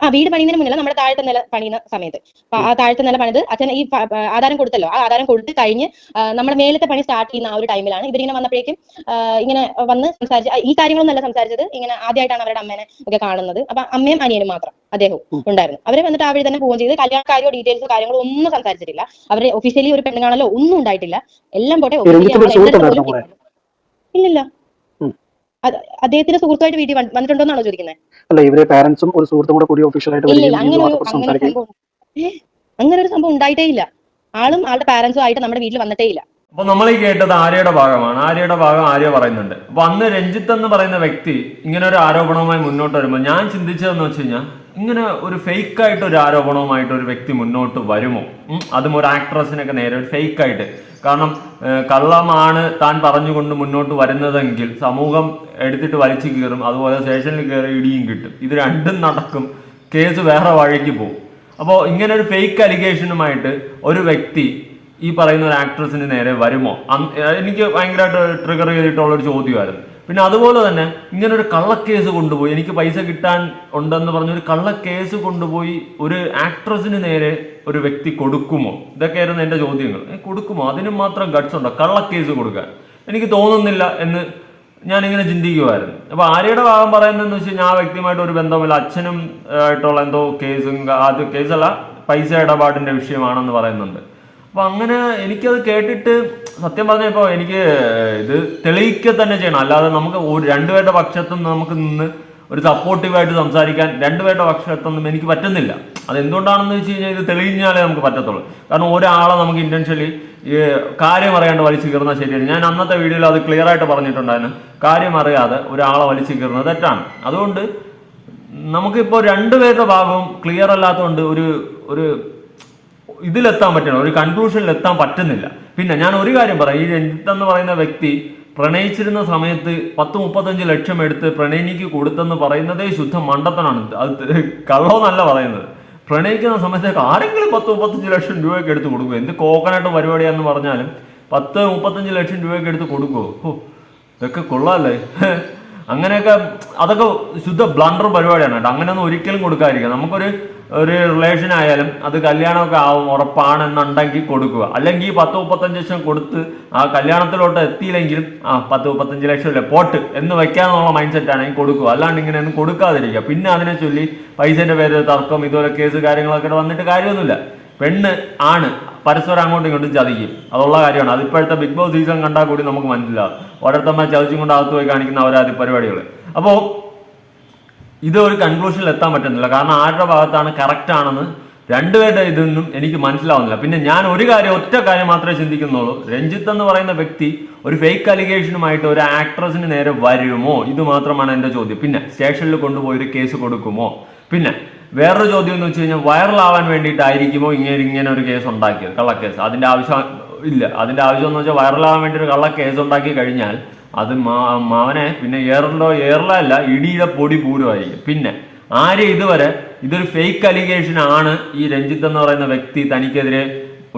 [SPEAKER 1] ആ വീട് പണിയുന്നതിന് മുന്നേ നമ്മുടെ താഴത്തെ നില പണിയുന്ന സമയത്ത്. ആ താഴത്തെ നില പണിത് അച്ഛൻ ഈ ആധാരം കൊടുത്തല്ലോ. ആ ആധാരം കൊടുത്ത് കഴിഞ്ഞ് നമ്മുടെ മേലത്തെ പണി സ്റ്റാർട്ട് ചെയ്യുന്ന ആ ഒരു ടൈമിലാണ് ഇവരിങ്ങനെ വന്നപ്പോഴേക്കും ഇങ്ങനെ വന്ന് സംസാരിച്ച് ഈ കാര്യങ്ങളൊന്നും അല്ല സംസാരിച്ചത്. ഇങ്ങനെ ആദ്യമായിട്ടാണ് അവരുടെ അമ്മേനെ ഒക്കെ കാണുന്നത്. അപ്പൊ അമ്മയും അനിയനും മാത്രം അദ്ദേഹവും ഉണ്ടായിരുന്നു. അവരെ വന്നിട്ട് വഴി തന്നെ പോകുകയും ചെയ്ത്. കല്യാണ കാര്യമോ ഡീറ്റെയിൽസോ കാര്യങ്ങളോ ഒന്നും സംസാരിച്ചിട്ടില്ല. അവരെ ഒഫീഷ്യലി ഒരു പെണ്ണുകാണല്ലോ ഒന്നും ഉണ്ടായിട്ടില്ല. എല്ലാം പോട്ടെ ഇല്ലല്ലോ. അദ്ദേഹത്തിന്റെ സുഹൃത്തുമായിട്ട് വീട്ടിൽ വന്നിട്ടുണ്ടോ വന്നിട്ടുണ്ടോന്നാണോ ചോദിക്കുന്നത്.
[SPEAKER 3] അല്ല ഇവരെ പാരന്റ്സും ഒരു സുഹൃത്തും കൂടെ കൂടി ഒഫീഷ്യലായിട്ട്
[SPEAKER 1] അങ്ങനെ ഒരു സംഭവം ഉണ്ടായിട്ടേ ഇല്ല. ആളും ആളുടെ പാരന്റ്സും ആയിട്ട് നമ്മുടെ വീട്ടിൽ വന്നിട്ടേ ഇല്ല.
[SPEAKER 2] അപ്പൊ നമ്മൾ ഈ കേട്ടത് ആര്യയുടെ ഭാഗമാണ്. ആര്യയുടെ ഭാഗം ആര്യ പറയുന്നുണ്ട്. അപ്പൊ അന്ന് രഞ്ജിത്ത് എന്ന് പറയുന്ന വ്യക്തി ഇങ്ങനെ ഒരു ആരോപണവുമായി മുന്നോട്ട് വരുമ്പോൾ ഞാൻ ചിന്തിച്ചതെന്ന് വെച്ച് കഴിഞ്ഞാൽ ഇങ്ങനെ ഒരു ഫേക്ക് ആയിട്ട് ഒരു ആരോപണവുമായിട്ട് ഒരു വ്യക്തി മുന്നോട്ട് വരുമോ? അതും ഒരു ആക്ട്രസിനൊക്കെ നേരെ ഒരു ഫേക്ക് ആയിട്ട്. കാരണം കള്ളമാണ് താൻ പറഞ്ഞുകൊണ്ട് മുന്നോട്ട് വരുന്നതെങ്കിൽ സമൂഹം എടുത്തിട്ട് വലിച്ചു കീറും അതുപോലെ സ്റ്റേഷനിൽ കയറി ഇടിയും കിട്ടും. ഇത് രണ്ടും നടക്കും. കേസ് വേറെ വഴിക്ക് പോകും. അപ്പോൾ ഇങ്ങനെ ഒരു ഫേക്ക് അലിഗേഷനുമായിട്ട് ഒരു വ്യക്തി ഈ പറയുന്ന ഒരു ആക്ട്രസിന് നേരെ വരുമോ? എനിക്ക് ഭയങ്കരമായിട്ട് ട്രിഗർ ചെയ്തിട്ടുള്ള ഒരു ചോദ്യമായിരുന്നു. പിന്നെ അതുപോലെ തന്നെ ഇങ്ങനെ ഒരു കള്ളക്കേസ് കൊണ്ടുപോയി. എനിക്ക് പൈസ കിട്ടാൻ ഉണ്ടെന്ന് പറഞ്ഞൊരു കള്ളക്കേസ് കൊണ്ടുപോയി ഒരു ആക്ട്രസിന് നേരെ ഒരു വ്യക്തി കൊടുക്കുമോ? ഇതൊക്കെയായിരുന്നു എന്റെ ചോദ്യങ്ങൾ. കൊടുക്കുമോ? അതിന് മാത്രം ഗട്ട്സ് ഉണ്ടോ? കള്ളക്കേസ് കൊടുക്കാൻ. എനിക്ക് തോന്നുന്നില്ല എന്ന് ഞാനിങ്ങനെ ചിന്തിക്കുമായിരുന്നു അപ്പോൾ ആര്യയുടെ ഭാഗം പറയുന്നതെന്ന് വെച്ച് കഴിഞ്ഞാൽ ആ വ്യക്തിയുമായിട്ട് ഒരു ബന്ധമില്ല അച്ഛനും ആയിട്ടുള്ള എന്തോ കേസും അത് കേസല്ല പൈസ ഇടപാടിന്റെ വിഷയമാണെന്ന് പറയുന്നുണ്ട്. അപ്പൊ അങ്ങനെ എനിക്കത് കേട്ടിട്ട് സത്യം പറഞ്ഞ ഇപ്പൊ എനിക്ക് ഇത് തെളിയിക്കുക തന്നെ ചെയ്യണം. അല്ലാതെ നമുക്ക് ഒരു രണ്ടുപേരുടെ പക്ഷത്തും നമുക്ക് നിന്ന് ഒരു സപ്പോർട്ടീവായിട്ട് സംസാരിക്കാൻ രണ്ടുപേരുടെ പക്ഷത്തൊന്നും എനിക്ക് പറ്റുന്നില്ല. അത് എന്തുകൊണ്ടാണെന്ന് വെച്ച് കഴിഞ്ഞാൽ ഇത് തെളിഞ്ഞാലേ നമുക്ക് പറ്റത്തുള്ളൂ. കാരണം ഒരാളെ നമുക്ക് ഇന്റൻഷ്യലി ഈ കാര്യം അറിയാണ്ട് വലിച്ചു കീറുന്നത് ശരിയാണ്. ഞാൻ അന്നത്തെ വീഡിയോയിൽ അത് ക്ലിയർ ആയിട്ട് പറഞ്ഞിട്ടുണ്ടായിരുന്നു. കാര്യം അറിയാതെ ഒരാളെ വലിച്ചു കീറുന്നത് തെറ്റാണ്. അതുകൊണ്ട് നമുക്കിപ്പോൾ രണ്ടുപേരുടെ ഭാഗവും ക്ലിയർ അല്ലാത്തതുകൊണ്ട് ഒരു ഒരു ഇതിലെത്താൻ പറ്റണം. ഒരു കൺക്ലൂഷനിൽ എത്താൻ പറ്റുന്നില്ല. പിന്നെ ഞാൻ ഒരു കാര്യം പറയാം. ഈ രഞ്ജിത്ത് എന്ന് പറയുന്ന വ്യക്തി പ്രണയിച്ചിരുന്ന സമയത്ത് പത്ത് മുപ്പത്തഞ്ച് ലക്ഷം എടുത്ത് പ്രണയിനിക്ക് കൊടുത്തെന്ന് പറയുന്നതേ ശുദ്ധ മണ്ടത്തനാണ്. അത് കള്ളോന്നല്ല പറയുന്നത്. പ്രണയിക്കുന്ന സമയത്തേക്ക് ആരെങ്കിലും പത്ത് മുപ്പത്തഞ്ച് ലക്ഷം രൂപയൊക്കെ എടുത്ത് കൊടുക്കും എന്ത് കോക്കനട്ട് പരിപാടിയാന്ന് പറഞ്ഞാലും പത്ത് മുപ്പത്തഞ്ച് ലക്ഷം രൂപയൊക്കെ എടുത്ത് കൊടുക്കുമോ ഓ ഇതൊക്കെ കൊള്ളാല്ലേ? അങ്ങനെയൊക്കെ അതൊക്കെ ശുദ്ധ ബ്ലണ്ടർ പരിപാടിയാണ് കേട്ടോ. അങ്ങനെയൊന്നും ഒരിക്കലും കൊടുക്കാതിരിക്കുക. നമുക്കൊരു ഒരു റിലേഷൻ ആയാലും അത് കല്യാണമൊക്കെ ആവും ഉറപ്പാണെന്നുണ്ടെങ്കിൽ കൊടുക്കുക. അല്ലെങ്കിൽ പത്ത് മുപ്പത്തഞ്ച് ലക്ഷം കൊടുത്ത് ആ കല്യാണത്തിലോട്ട് എത്തിയില്ലെങ്കിലും ആ പത്ത് മുപ്പത്തഞ്ച് ലക്ഷം അല്ലേ പോട്ട് എന്ന് വെക്കാന്നുള്ള മൈൻഡ് സെറ്റ് ആണെങ്കിൽ കൊടുക്കുക. അല്ലാണ്ട് ഇങ്ങനെ ഇങ്ങനെയൊന്നും കൊടുക്കാതിരിക്കുക. പിന്നെ അതിനെ ചൊല്ലി പൈസന്റെ പേര് തർക്കം ഇതുപോലെ കേസ് കാര്യങ്ങളൊക്കെ വന്നിട്ട് കാര്യമൊന്നുമില്ല. പെണ്ണ് ആണ് പരസ്പരം അങ്ങോട്ടും ഇങ്ങോട്ടും ചതിക്കും. അതുള്ള കാര്യമാണ്. അതിപ്പോഴത്തെ ബിഗ് ബോസ് സീസൺ കണ്ടാൽ കൂടി നമുക്ക് മനസ്സിലാവും. ഓരോരുത്തന്മാർ ചതിച്ചും കൊണ്ട് അകത്ത് പോയി കാണിക്കുന്ന അവരാദ്യ പരിപാടികൾ അപ്പോൾ ഇത് ഒരു കൺക്ലൂഷനിൽ എത്താൻ പറ്റുന്നില്ല. കാരണം ആരുടെ ഭാഗത്താണ് കറക്റ്റ് ആണെന്ന് രണ്ടുപേരുടെ ഇതൊന്നും എനിക്ക് മനസ്സിലാവുന്നില്ല. പിന്നെ ഞാൻ ഒരു കാര്യം ഒറ്റ കാര്യം മാത്രമേ ചിന്തിക്കുന്നുള്ളൂ. രഞ്ജിത്ത് എന്ന് പറയുന്ന വ്യക്തി ഒരു ഫേക്ക് അലിഗേഷനുമായിട്ട് ഒരു ആക്ട്രസിന് നേരെ വരുമോ? ഇത് മാത്രമാണ് എന്റെ ചോദ്യം. പിന്നെ സ്റ്റേഷനിൽ കൊണ്ടുപോയി ഒരു കേസ് കൊടുക്കുമോ? പിന്നെ വേറൊരു ചോദ്യം എന്ന് വെച്ച് കഴിഞ്ഞാൽ വൈറലാവാൻ വേണ്ടിയിട്ടായിരിക്കുമോ ഇങ്ങനെ ഇങ്ങനെ ഒരു കേസ് ഉണ്ടാക്കിയത്? കള്ളക്കേസ്. അതിന്റെ ആവശ്യം ഇല്ല. അതിന്റെ ആവശ്യം എന്ന് വെച്ചാൽ വൈറലാവാൻ വേണ്ടി ഒരു കള്ളക്കേസ് കേസ് ഉണ്ടാക്കി കഴിഞ്ഞാൽ അത് മാവനെ പിന്നെ ഏറലോ ഏറലല്ല ഇടിയുടെ പൊടി പൂരമായിരിക്കും. പിന്നെ ആര് ഇതുവരെ ഇതൊരു ഫേക്ക് അലിഗേഷൻ ആണ് ഈ രഞ്ജിത്ത് എന്ന് പറയുന്ന വ്യക്തി തനിക്കെതിരെ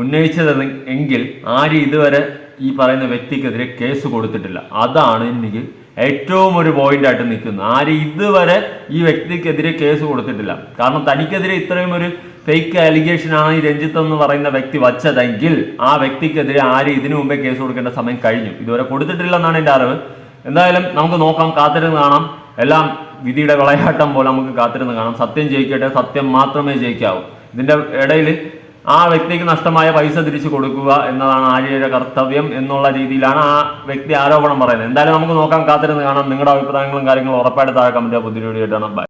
[SPEAKER 2] ഉന്നയിച്ചത് എങ്കിൽ ആര് ഇതുവരെ ഈ പറയുന്ന വ്യക്തിക്കെതിരെ കേസ് കൊടുത്തിട്ടില്ല. അതാണ് എനിക്ക് ഏറ്റവും ഒരു പോയിന്റായിട്ട് നിൽക്കുന്നത്. ആര് ഇതുവരെ ഈ വ്യക്തിക്കെതിരെ കേസ് കൊടുത്തിട്ടില്ല. കാരണം തനിക്കെതിരെ ഇത്രയും ഒരു ഫേക്ക് അലിഗേഷൻ ആണ് ഈ രഞ്ജിത്ത് എന്ന് പറയുന്ന വ്യക്തി വച്ചതെങ്കിൽ ആ വ്യക്തിക്കെതിരെ ആര് ഇതിനു മുമ്പേ കേസ് കൊടുക്കേണ്ട സമയം കഴിഞ്ഞു. ഇതുവരെ കൊടുത്തിട്ടില്ലെന്നാണ് എന്റെ അറിവ്. എന്തായാലും നമുക്ക് നോക്കാം കാത്തിരുന്ന് കാണാം. എല്ലാം വിധിയുടെ വിളയാട്ടം പോലെ നമുക്ക് കാത്തിരുന്ന് കാണാം. സത്യം ജയിക്കട്ടെ സത്യം മാത്രമേ ജയിക്കാവൂ. ഇതിന്റെ ഇടയിൽ ആ വ്യക്തിക്ക് നഷ്ടമായ പൈസ തിരിച്ചു കൊടുക്കുക എന്നതാണ് ആര്യയുടെ കർത്തവ്യം എന്നുള്ള രീതിയിലാണ് ആ വ്യക്തി ആരോപണം പറയുന്നത്. എന്തായാലും നമുക്ക് നോക്കാം കാത്തിരുന്ന് കാണാം. നിങ്ങളുടെ അഭിപ്രായങ്ങളും കാര്യങ്ങളും ഉറപ്പായിട്ട് താഴെ കമന്റ് പുതിയ വീഡിയോ ആയിട്ടാണ് ബൈ